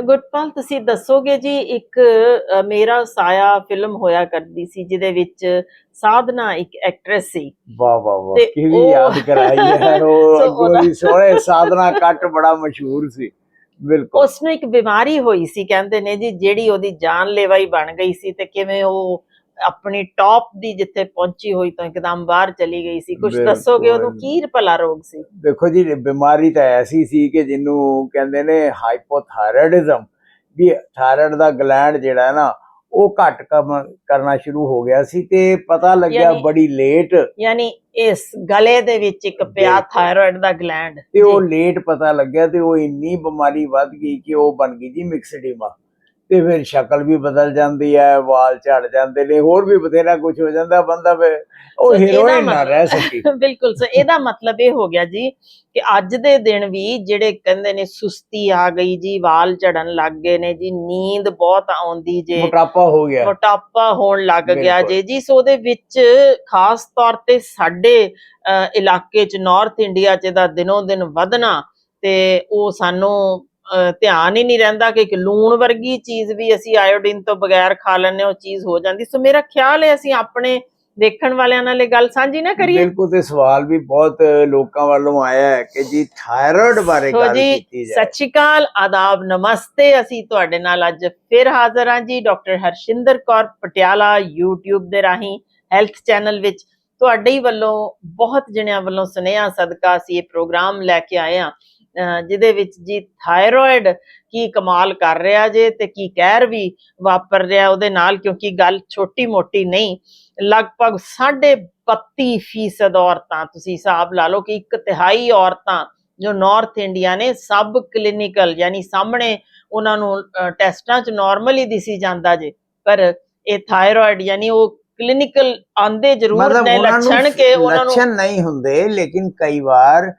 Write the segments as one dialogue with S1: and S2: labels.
S1: ਗੁਰਪਾਲ ਤੁਸੀਂ ਦੱਸੋਗੇ ਜੀ ਇੱਕ ਮੇਰਾ ਸਾਇਆ ਫਿਲਮ ਹੋਇਆ ਕਰਦੀ ਸੀ ਜਿਹਦੇ ਵਿੱਚ ਸਾਧਨਾ ਇੱਕ ਐਕਟ੍ਰੈਸ ਸੀ।
S2: ਵਾਹ ਵਾਹ
S1: ਤੇ
S2: ਕਿਹੜੀ ਯਾਦ ਕਰਾਈ ਹੈ ਉਹ ਦੀ ਸੋਹਣੇ ਸਾਧਨਾ ਕੱਟ ਬੜਾ ਮਸ਼ਹੂਰ ਸੀ। ਬਿਲਕੁਲ।
S1: ਉਸ ਨੂੰ ਇੱਕ ਬਿਮਾਰੀ ਹੋਈ ਸੀ ਕਹਿੰਦੇ ਨੇ ਜੀ ਜਿਹੜੀ ਉਹਦੀ ਜਾਨਲੇਵਾ ਹੀ ਬਣ ਗਈ ਸੀ ਤੇ ਕਿਵੇਂ ਉਹ ਆਪਣੀ ਟੌਪ ਦੀ ਜਿੱਥੇ ਪਹੁੰਚੀ ਹੋਈ ਤੋਂ ਇੱਕਦਮ ਬਾਹਰ ਚਲੀ ਗਈ ਸੀ। ਕੁਝ। ਦੱਸੋਗੇ ਉਹਨੂੰ ਕੀ ਭਲਾ ਰੋਗ ਸੀ?
S2: ਦੇਖੋ ਜੀ ਬਿਮਾਰੀ ਤਾਂ ਐਸੀ ਸੀ ਕਿ ਜਿਹਨੂੰ ਕਹਿੰਦੇ ਨੇ ਹਾਈਪੋਥਾਇਰਾਇਡਿਜ਼ਮ ਵੀ ਥਾਇਰਾਇਡ ਦਾ ਗਲੈਂਡ ਜਿਹੜਾ ਹੈ ਨਾ ਉਹ ਘੱਟ ਕੰਮ ਕਰਨਾ ਸ਼ੁਰੂ ਹੋ ਗਿਆ ਸੀ ਤੇ ਪਤਾ ਲੱਗਿਆ ਬੜੀ ਲੇਟ
S1: ਯਾਨੀ ਇਸ ਗਲੇ ਦੇ ਵਿੱਚ ਇੱਕ ਪਿਆ। ਥਾਇਰਾਇਡ ਦਾ ਗਲੈਂਡ
S2: ਤੇ ਉਹ ਲੇਟ ਪਤਾ ਲੱਗਿਆ ਤੇ ਉਹ ਇੰਨੀ ਬਿਮਾਰੀ ਵੱਧ ਗਈ ਕਿ ਉਹ ਬਣ ਗਈ ਜੀ ਮਿਕਸਡੀਮਾ ਤੇ ਫਿਰ ਸ਼ਕਲ ਵੀ ਬਦਲ ਜਾਂਦੀ ਹੈ ਵਾਲ ਝੜ ਜਾਂਦੇ ਨੇ ਹੋਰ ਵੀ ਬਥੇਰਾ ਕੁਝ ਹੋ ਜਾਂਦਾ ਬੰਦਾ ਫਿਰ। ਉਹ ਹੀਰੋਇਨ ਨਾ ਰਹਿ ਸਕੀ।
S1: ਬਿਲਕੁਲ ਸੋ ਇਹਦਾ ਮਤਲਬ ਇਹ ਹੋ ਗਿਆ ਜੀ ਕਿ ਅੱਜ ਦੇ ਦਿਨ ਵੀ ਜਿਹੜੇ ਕਹਿੰਦੇ ਨੇ ਸੁਸਤੀ ਆ ਗਈ ਜੀ ਵਾਲ ਝੜਨ ਲੱਗ ਗਏ ਨੇ ਜੀ ਨੀਂਦ ਬਹੁਤ ਆਉਂਦੀ ਜੇ
S2: ਮੋਟਾਪਾ ਹੋ ਗਿਆ।
S1: ਮੋਟਾਪਾ ਹੋਣ ਲੱਗ ਗਿਆ। ਜੇ ਜੀ ਸੋ ਉਹਦੇ ਵਿੱਚ ਖਾਸ ਤੌਰ ਤੇ ਸਾਡੇ ਇਲਾਕੇ ਚ ਨਾਰਥ ਇੰਡੀਆ ਚ ਦਾ ਦਿਨੋਂ ਦਿਨ ਵਧਣਾ ਤੇ ਉਹ ਸਾਨੂੰ ਧਿਆਨ ਹੀ ਨਹੀਂ ਰਹਿੰਦਾ ਕਿ ਲੂਣ ਵਰਗੀ ਚੀਜ਼ ਵੀ ਅਸੀਂ ਆਇਓਡੀਨ ਤੋਂ ਬਗੈਰ ਖਾ ਲੈਂਦੇ ਉਹ ਚੀਜ਼ ਹੋ ਜਾਂਦੀ। ਸੋ ਮੇਰਾ ਖਿਆਲ ਹੈ ਅਸੀਂ ਆਪਣੇ ਦੇਖਣ ਵਾਲਿਆਂ ਨਾਲ ਇਹ ਗੱਲ ਸਾਂਝੀ ਨਾ ਕਰੀਏ।
S2: ਬਿਲਕੁਲ ਤੇ ਸਵਾਲ ਵੀ ਬਹੁਤ ਲੋਕਾਂ ਵੱਲੋਂ ਆਇਆ ਹੈ ਕਿ ਜੀ ਥਾਇਰਾਇਡ ਬਾਰੇ ਗੱਲ ਕੀਤੀ ਜਾਏ।
S1: ਸਤਿ ਸ਼੍ਰੀ ਅਕਾਲ ਆਦਾਬ ਨਮਸਤੇ। ਅਸੀਂ ਤੁਹਾਡੇ ਨਾਲ ਅੱਜ ਫਿਰ ਹਾਜ਼ਰ ਹਾਂ ਜੀ ਡਾਕਟਰ ਹਰਸ਼ਿੰਦਰ ਕੌਰ ਪਟਿਆਲਾ YouTube ਦੇ ਰਾਹੀਂ ਹੈਲਥ ਚੈਨਲ ਵਿੱਚ। ਤੁਹਾਡੇ ਹੀ ਵੱਲੋਂ ਬਹੁਤ ਜਣਿਆਂ ਵੱਲੋਂ ਸੁਨੇਹਾ ਸਦਕਾ ਅਸੀਂ ਇਹ ਪ੍ਰੋਗਰਾਮ ਲੈ ਕੇ ਆਏ ਹਾਂ। ਅਹ ਜਿਹਦੇ ਵਿੱਚ ਜੀ ਥਾਇਰੋਇਡ ਕੀ ਕਮਾਲ ਕਰ ਰਿਹਾ ਜੇ ਤੇ ਕੀ ਕਹਿਰ ਵੀ ਵਾਪਰ ਰਿਹਾ ਉਹਦੇ ਨਾਲ ਕਿਉਂਕਿ ਗੱਲ ਛੋਟੀ ਮੋਟੀ ਨਹੀਂ ਲਗਭਗ 32 ਫੀਸਦ ਔਰਤਾਂ ਤੁਸੀਂ ਹਿਸਾਬ ਲਾ ਲਓ ਕਿ ਇੱਕ ਤਿਹਾਈ ਔਰਤਾਂ ਜੋ ਨਾਰਥ ਇੰਡੀਆ ਨੇ ਸਬ ਕਲੀਨਿਕਲ ਯਾਨੀ ਸਾਹਮਣੇ ਉਹਨਾਂ ਨੂੰ ਟੈਸਟਾਂ 'ਚ ਨਾਰਮਲ ਹੀ ਦਿਸੀ ਜਾਂਦਾ ਜੇ ਪਰ ਇਹ ਥਾਇਰੋਇਡ ਯਾਨੀ ਉਹ ਕਲੀਨਿਕਲ ਆਂਦੇ ਜ਼ਰੂਰ ਨੇ ਲੱਛਣ ਕੇ ਉਹਨਾਂ ਨੂੰ
S2: ਲੱਛਣ ਨਹੀਂ ਹੁੰਦੇ ਲੇਕਿਨ ਕਈ ਵਾਰ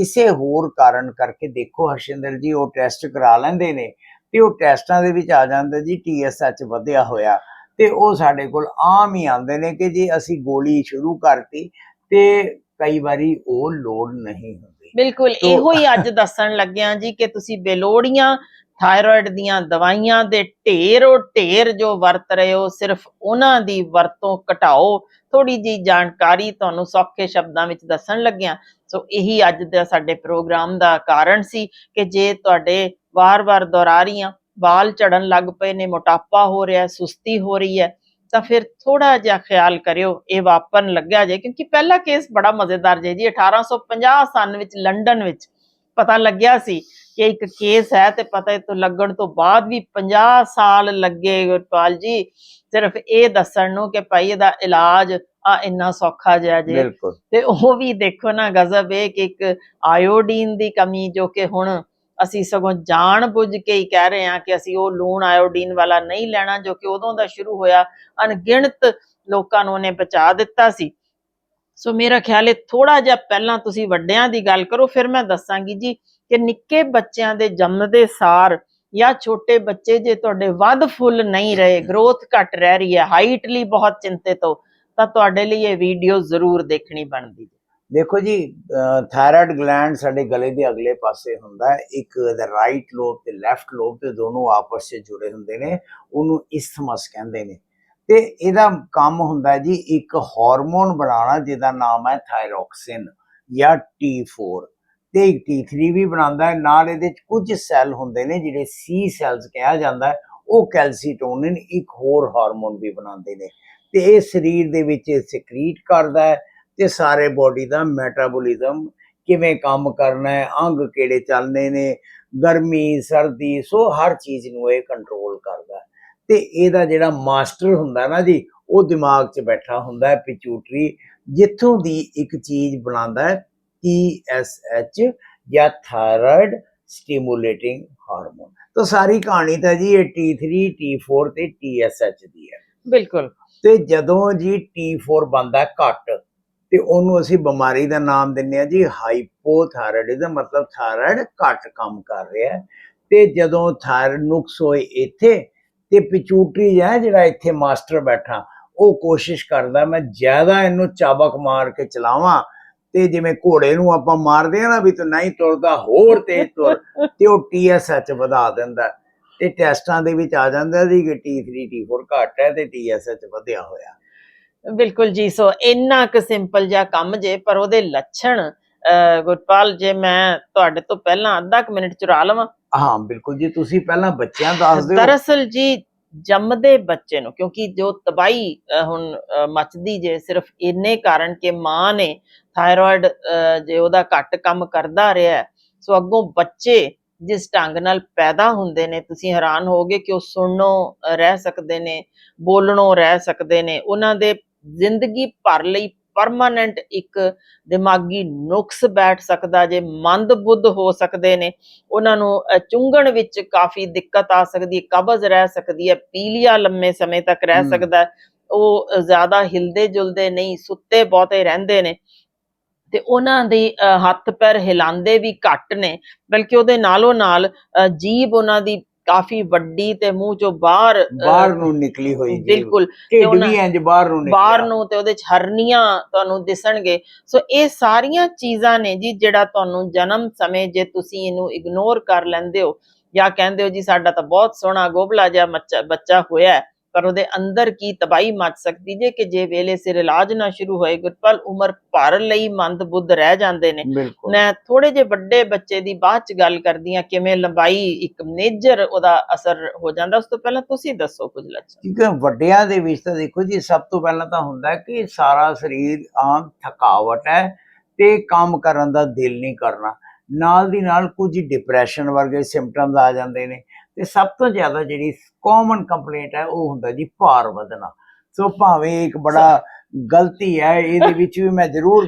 S2: ਕਿਸੇ ਹੋਰ ਕਾਰਨ ਕਰਕੇ ਦੇਖੋ ਹਰਸ਼ਿੰਦਰ ਜੀ ਉਹ ਟੈਸਟ ਕਰਾ ਲੈਂਦੇ ਨੇ ਤੇ ਉਹ ਟੈਸਟਾਂ ਦੇ ਵਿੱਚ ਆ ਜਾਂਦਾ ਜੀ ਟੀਐਸਐਚ ਵਧਿਆ ਹੋਇਆ ਤੇ ਉਹ ਸਾਡੇ ਕੋਲ ਆਮ ਹੀ ਆਉਂਦੇ ਨੇ ਕਿ ਜੀ ਅਸੀਂ ਗੋਲੀ ਸ਼ੁਰੂ ਕਰਤੀ ਤੇ ਕਈ ਵਾਰੀ ਉਹ ਲੋੜ ਨਹੀਂ ਹੁੰਦੀ।
S1: ਬਿਲਕੁਲ ਇਹੋ ਹੀ ਅੱਜ ਦੱਸਣ ਲੱਗਿਆ ਜੀ ਕਿ ਤੁਸੀਂ ਬੇਲੋੜੀਆਂ ਥਾਇਰੋਇਡ ਦੀਆਂ ਦਵਾਈਆਂ ਦੇ ਢੇਰੋ ਢੇਰ ਜੋ ਵਰਤ ਰਹੇ ਹੋ, ਸਿਰਫ ਉਹਨਾਂ ਦੀ ਵਰਤੋਂ ਘਟਾਓ। ਥੋੜੀ ਜੀ ਜਾਣਕਾਰੀ ਤੁਹਾਨੂੰ ਸੌਖੇ ਸ਼ਬਦਾਂ ਵਿੱਚ ਦੱਸਣ ਲੱਗਿਆ। ਸੋ ਇਹੀ ਅੱਜ ਦਾ ਸਾਡੇ ਪ੍ਰੋਗਰਾਮ ਦਾ ਕਾਰਨ ਸੀ ਕਿ ਜੇ ਤੁਹਾਡੇ ਵਾਰ-ਵਾਰ ਦੁਹਰਾ ਰਹੀਆਂ ਵਾਲ ਝੜਨ ਲੱਗ ਪਏ ਨੇ, ਮੋਟਾਪਾ ਹੋ ਰਿਹਾ, ਸੁਸਤੀ ਹੋ ਰਹੀ ਹੈ, ਤਾਂ ਫਿਰ ਥੋੜਾ ਜਿਹਾ ਖਿਆਲ ਕਰਿਓ, ਇਹ ਵਾਪਰਨ ਲੱਗਿਆ ਜੇ। ਕਿਉਂਕਿ ਪਹਿਲਾ ਕੇਸ ਬੜਾ ਮਜ਼ੇਦਾਰ ਜੇ ਜੀ 1850 ਸਨ ਵਿੱਚ, ਲੰਡਨ ਵਿੱਚ। ਪਤਾ ਲੱਗਿਆ ਸੀ ਕਿ ਇੱਕ ਕੇਸ ਹੈ ਤੇ ਪਤਾ ਇਹ ਤੋਂ ਲੱਗਣ ਤੋਂ ਬਾਅਦ ਵੀ 50 ਸਾਲ ਲੱਗੇ ਗੁਰਪਾਲ ਜੀ। ਸਿਰਫ ਇਹ ਦੱਸਣ ਨੂੰ ਕਿ ਭਾਈ ਇਹਦਾ ਇਲਾਜ ਆ ਇੰਨਾ ਸੌਖਾ ਜਿਹਾ ਜੇ। ਤੇ ਉਹ ਵੀ ਦੇਖੋ ਨਾ ਗਜ਼ਬ ਇਹ ਕਿ ਇੱਕ ਆਇਓਡੀਨ ਦੀ ਕਮੀ ਜੋ ਕਿ ਹੁਣ ਅਸੀਂ ਸਗੋਂ ਜਾਣ ਬੁੱਝ ਕੇ ਹੀ ਕਹਿ ਰਹੇ ਹਾਂ ਕਿ ਅਸੀਂ ਉਹ ਲੂਣ ਆਇਓਡੀਨ ਵਾਲਾ ਨਹੀਂ ਲੈਣਾ ਜੋ ਕਿ ਉਦੋਂ ਦਾ ਸ਼ੁਰੂ ਹੋਇਆ। ਅਣਗਿਣਤ ਲੋਕਾਂ ਨੂੰ ਉਹਨੇ ਬਚਾ ਦਿੱਤਾ ਸੀ। ਸੋ ਮੇਰਾ ਖਿਆਲ ਹੈ ਥੋੜਾ ਜਿਹਾ ਪਹਿਲਾਂ ਤੁਸੀਂ ਵੱਡਿਆਂ ਦੀ ਗੱਲ ਕਰੋ ਫਿਰ ਮੈਂ ਦੱਸਾਂਗੀ ਜੀ ਕਿ ਨਿੱਕੇ ਬੱਚਿਆਂ ਦੇ ਜੰਮਦੇ ਸਾਰ ਜਾਂ ਛੋਟੇ ਬੱਚੇ ਜੇ ਤੁਹਾਡੇ ਵੱਧ ਫੁੱਲ ਨਹੀਂ ਰਹੇ ਗਰੋਥ ਘਟ ਰਹਿ ਰਹੀ ਹੈ ਹਾਈਟ ਲਈ ਬਹੁਤ ਚਿੰਤਿਤ ਹੋ, ਤਾਂ ਤੁਹਾਡੇ ਲਈ ਇਹ ਵੀਡੀਓ ਜ਼ਰੂਰ ਦੇਖਣੀ ਬਣਦੀ ਹੈ।
S2: ਦੇਖੋ ਜੀ ਥਾਇਰਾਇਡ ਗਲੈਂਡ ਸਾਡੇ ਗਲੇ ਦੇ ਅਗਲੇ ਪਾਸੇ ਹੁੰਦਾ ਹੈ, ਇੱਕ ਦਾ ਰਾਈਟ ਲੋਬ ਤੇ ਲੈਫਟ ਲੋਬ ਤੇ ਦੋਨੋਂ ਆਪਸ ਵਿੱਚ ਜੁੜੇ ਹੁੰਦੇ ਨੇ, ਉਹਨੂੰ ਇਸਥਮਸ ਕਹਿੰਦੇ ਨੇ। ਤੇ ਇਹਦਾ ਕੰਮ ਹੁੰਦਾ ਜੀ, ਇੱਕ ਹਾਰਮੋਨ ਬਣਾਉਣਾ ਜਿਹਦਾ ਨਾਮ ਹੈ ਥਾਇਰੋਕਸਿਨ ਜਾਂ T4 ਤੇ ਇੱਕ T3 ਵੀ ਬਣਾਉਂਦਾ ਹੈ। ਨਾਲ ਇਹਦੇ ਵਿੱਚ ਕੁਝ ਸੈੱਲ ਹੁੰਦੇ ਨੇ, ਜਿਹੜੇ ਸੀ ਸੈੱਲਸ ਕਿਹਾ ਜਾਂਦਾ ਉਹ ਕੈਲਸੀਟੋਨਿਨ, ਇੱਕ ਹੋਰ ਹਾਰਮੋਨ ਵੀ ਬਣਾਉਂਦੇ ਨੇ। ਤੇ ਇਹ ਸਰੀਰ ਦੇ ਵਿੱਚ ਸਿਕਰੀਟ ਕਰਦਾ ਹੈ ਤੇ ਸਾਰੇ ਬੋਡੀ ਦਾ ਮੈਟਾਬੋਲਿਜ਼ਮ ਕਿਵੇਂ ਕੰਮ ਕਰਨਾ ਹੈ, ਅੰਗ ਕਿਹੜੇ ਚੱਲਣੇ ਨੇ, ਗਰਮੀ, ਸਰਦੀ, ਸੋ ਹਰ ਚੀਜ਼ ਨੂੰ ਇਹ ਕੰਟਰੋਲ ਕਰਦਾ ਹੈ। ਤੇ ਇਹਦਾ ਜਿਹੜਾ ਮਾਸਟਰ ਹੁੰਦਾ ਨਾ ਜੀ, ਉਹ ਦਿਮਾਗ 'ਚ ਬੈਠਾ ਹੁੰਦਾ ਹੈ ਪਿਚੂਟਰੀ ਜਿੱਥੋਂ ਦੀ ਇੱਕ ਚੀਜ਼ ਬਣਾਉਂਦਾ ਹੈ TSH ਜਾਂ ਥਾਇਰਾਇਡ ਸਟੀਮੂਲੇਟਿੰਗ ਹਾਰਮੋਨ ਤਾਂ ਸਾਰੀ ਕਹਾਣੀ ਤਾਂ ਜੀ ਇਹ T3 T4 ਤੇ TSH ਦੀ ਹੈ।
S1: ਬਿਲਕੁਲ।
S2: ਤੇ ਜਦੋਂ ਜੀ T4 ਬੰਦਾ ਘੱਟ ਤੇ ਉਹਨੂੰ ਅਸੀਂ ਬਿਮਾਰੀ ਦਾ ਨਾਮ ਦਿੰਨੇ ਆ ਜੀ ਹਾਈਪੋਥਾਇਰਾਇਡਿਜ਼ਮ ਮਤਲਬ ਥਾਇਰਾਇਡ ਘੱਟ ਕੰਮ ਕਰ ਰਿਹਾ ਤੇ ਜਦੋਂ ਥਾਇਰਾਇਡ ਨੁਕਸ ਹੋਏ ਇੱਥੇ ਤੇ ਪਿਚੂਟਰੀ ਹੈ ਜਿਹੜਾ ਇੱਥੇ ਮਾਸਟਰ ਬੈਠਾ ਉਹ ਕੋਸ਼ਿਸ਼ ਕਰਦਾ ਮੈਂ ਜ਼ਿਆਦਾ ਇਹਨੂੰ ਚਾਬਕ ਮਾਰ ਕੇ ਚਲਾਵਾਂ ਤੇ ਜਿਵੇਂ ਘੋੜੇ ਨੂੰ ਆਪਾਂ ਮਾਰਦੇ ਆ ਨਾ ਵੀ ਤੂੰ ਨਹੀਂ ਤੁਰਦਾ ਹੋਰ ਤੇਜ਼ ਤੁਰ ਤੇ ਉਹ TSH ਵਧਾ ਦਿੰਦਾ। ਤੇ ਟੈਸਟਾਂ ਦੇ ਵਿੱਚ ਆ ਜਾਂਦਾ ਸੀ ਕਿ T3 T4 ਘੱਟ ਹੈ ਤੇ TSH ਵਧਿਆ ਹੋਇਆ।
S1: ਬਿਲਕੁਲ ਜੀ ਸੋ ਇੰਨਾ ਕੁ ਸਿੰਪਲ ਜਿਹਾ ਕੰਮ ਜੇ ਪਰ ਉਹਦੇ ਲੱਛਣ ਗੁਰਪਾਲ ਜੇ ਮੈਂ ਤੁਹਾਡੇ ਤੋਂ ਪਹਿਲਾਂ ਅੱਧਾ ਕੁ ਮਿੰਟ ਚੁਰਾ ਲਵਾਂ।
S2: ਹਾਂ ਬਿਲਕੁਲ ਜੀ ਤੁਸੀਂ ਪਹਿਲਾਂ ਬੱਚਿਆਂ ਦੱਸ ਦਿਓ।
S1: ਦਰਅਸਲ ਜੀ ਜੰਮਦੇ ਬੱਚੇ ਨੂੰ ਕਿਉਂਕਿ ਜੋ ਤਬਾਈ ਹੁਣ ਅਹ, ਜੇ ਸਿਰਫ ਇੰਨੇ ਕਾਰਨ ਕਿ ਮਾਂ ਨੇ ਥਾਇਰਾਇਡ ਜੇ ਉਹਦਾ ਘੱਟ ਕੰਮ ਕਰਦਾ ਰਿਹਾ ਸੋ ਅੱਗੋਂ ਬੱਚੇ ਜਿਸ ਢੰਗ ਨਾਲ ਪੈਦਾ ਹੁੰਦੇ ਨੇ ਤੁਸੀਂ ਹੈਰਾਨ ਹੋਗੇ ਕਿ ਉਹ ਸੁਣਨੋਂ ਰਹਿ ਸਕਦੇ ਨੇ ਬੋਲਣੋਂ ਰਹਿ ਸਕਦੇ ਨੇ ਉਹਨਾਂ ਦੇ ਜ਼ਿੰਦਗੀ ਭਰ ਲਈ ਪਰਮਾਨੈਂਟ ਇੱਕ ਦਿਮਾਗੀ ਨੁਕਸ ਬੈਠ ਸਕਦਾ ਜੇ ਮੰਦ ਬੁੱਧ ਹੋ ਸਕਦੇ ਨੇ ਉਹਨਾਂ ਨੂੰ ਚੁੰਘਣ ਵਿੱਚ ਕਾਫੀ ਦਿੱਕਤ ਆ ਸਕਦੀ ਹੈ ਕਬਜ਼ ਰਹਿ ਸਕਦੀ ਹੈ ਪੀਲੀਆ ਲੰਮੇ ਸਮੇਂ ਤੱਕ ਰਹਿ। ਸਕਦਾ ਉਹ ਜ਼ਿਆਦਾ ਹਿਲਦੇ ਜੁਲਦੇ ਨਹੀਂ ਸੁੱਤੇ ਬਹੁਤੇ ਰਹਿੰਦੇ ਨੇ ਤੇ ਉਹਨਾਂ ਦੇ ਹੱਥ ਪੈਰ ਹਿਲਾਉਂਦੇ ਵੀ ਘੱਟ ਨੇ ਬਲਕਿ ਉਹਦੇ ਨਾਲੋਂ ਨਾਲ ਜੀਭ ਉਹਨਾਂ ਦੀ ਕਾਫੀ ਵੱਡੀ ਤੇ ਮੂੰਹ ਚੋਂ ਬਾਹਰ
S2: ਬਾਹਰ ਨੂੰ ਨਿਕਲੀ ਹੋਈ ਜੀ
S1: ਬਿਲਕੁਲ
S2: ਢਿੱਡ ਵੀ ਇੰਜ ਬਾਹਰ ਨੂੰ ਨਿਕਲਿਆ
S1: ਬਾਹਰ ਨੂੰ ਤੇ ਉਹਦੇ ਚ ਹਰਨੀਆਂ ਤੁਹਾਨੂੰ ਦਿਸਣਗੇ। ਸੋ ਇਹ ਸਾਰੀਆਂ ਚੀਜ਼ਾਂ ਨੇ ਜੀ ਜਿਹੜਾ ਤੁਹਾਨੂੰ ਜਨਮ ਸਮੇਂ ਜੇ ਤੁਸੀਂ ਇਹਨੂੰ ਇਗਨੋਰ ਕਰ ਲੈਂਦੇ ਹੋ ਜਾਂ ਕਹਿੰਦੇ ਹੋ ਜੀ ਸਾਡਾ ਤਾਂ ਬਹੁਤ ਸੋਹਣਾ ਗੋਬਲਾ ਜਿਹਾ ਬੱਚਾ ਹੋਇਆ ਹੈ, ਪਰ ਉਹਦੇ ਅੰਦਰ ਕੀ ਤਬਾਈ ਮਚ ਸਕਦੀ ਜੇ ਕਿ ਜੇ ਵੇਲੇ ਸਿਰ ਇਲਾਜ ਨਾ ਸ਼ੁਰੂ ਹੋਏ ਗੁਰਪਲ ਉਮਰ ਭਰ ਲਈ ਮੰਦ ਬੁੱਧ ਰਹਿ ਜਾਂਦੇ ਨੇ। ਮੈਂ ਥੋੜੇ ਜਿਹੇ ਵੱਡੇ ਬੱਚੇ ਦੀ ਬਾਅਦ ਚ ਗੱਲ ਕਰਦੀ ਆ ਕਿਵੇਂ ਲੰਬਾਈ ਇੱਕ ਮੇਜਰ ਉਹਦਾ ਅਸਰ ਹੋ ਜਾਂਦਾ ਉਸ ਤੋਂ ਪਹਿਲਾਂ ਤੁਸੀਂ ਦੱਸੋ ਕੁਝ ਲੱਛਣ।
S2: ਕਿਉਂਕਿ ਵੱਡਿਆਂ ਦੇ ਵਿੱਚ ਤਾਂ ਦੇਖੋ ਜੀ ਸਭ ਤੋਂ ਪਹਿਲਾਂ ਤਾਂ ਹੁੰਦਾ ਹੈ ਕਿ ਸਾਰਾ ਸਰੀਰ ਆਮ ਥਕਾਵਟ ਹੈ ਤੇ ਕੰਮ ਕਰਨ ਦਾ ਦਿਲ ਨਹੀਂ ਕਰਨਾ। ਨਾਲ ਦੀ ਨਾਲ ਕੁਝ ਡਿਪਰੈਸ਼ਨ ਵਰਗੇ ਸਿੰਪਟਮਸ ਆ ਜਾਂਦੇ ਨੇ। ਤੇ ਸਭ ਤੋਂ ਜ਼ਿਆਦਾ ਜਿਹੜੀ ਕਾਮਨ ਕੰਪਲੇਂਟ ਹੈ ਉਹ ਹੁੰਦਾ ਜੀ ਭਾਰ ਵਧਣਾ। ਸੋ ਭਾਵੇਂ ਇੱਕ ਬੜਾ ਗਲਤੀ ਹੈ ਇਹਦੇ ਵਿੱਚ ਵੀ ਮੈਂ ਜ਼ਰੂਰ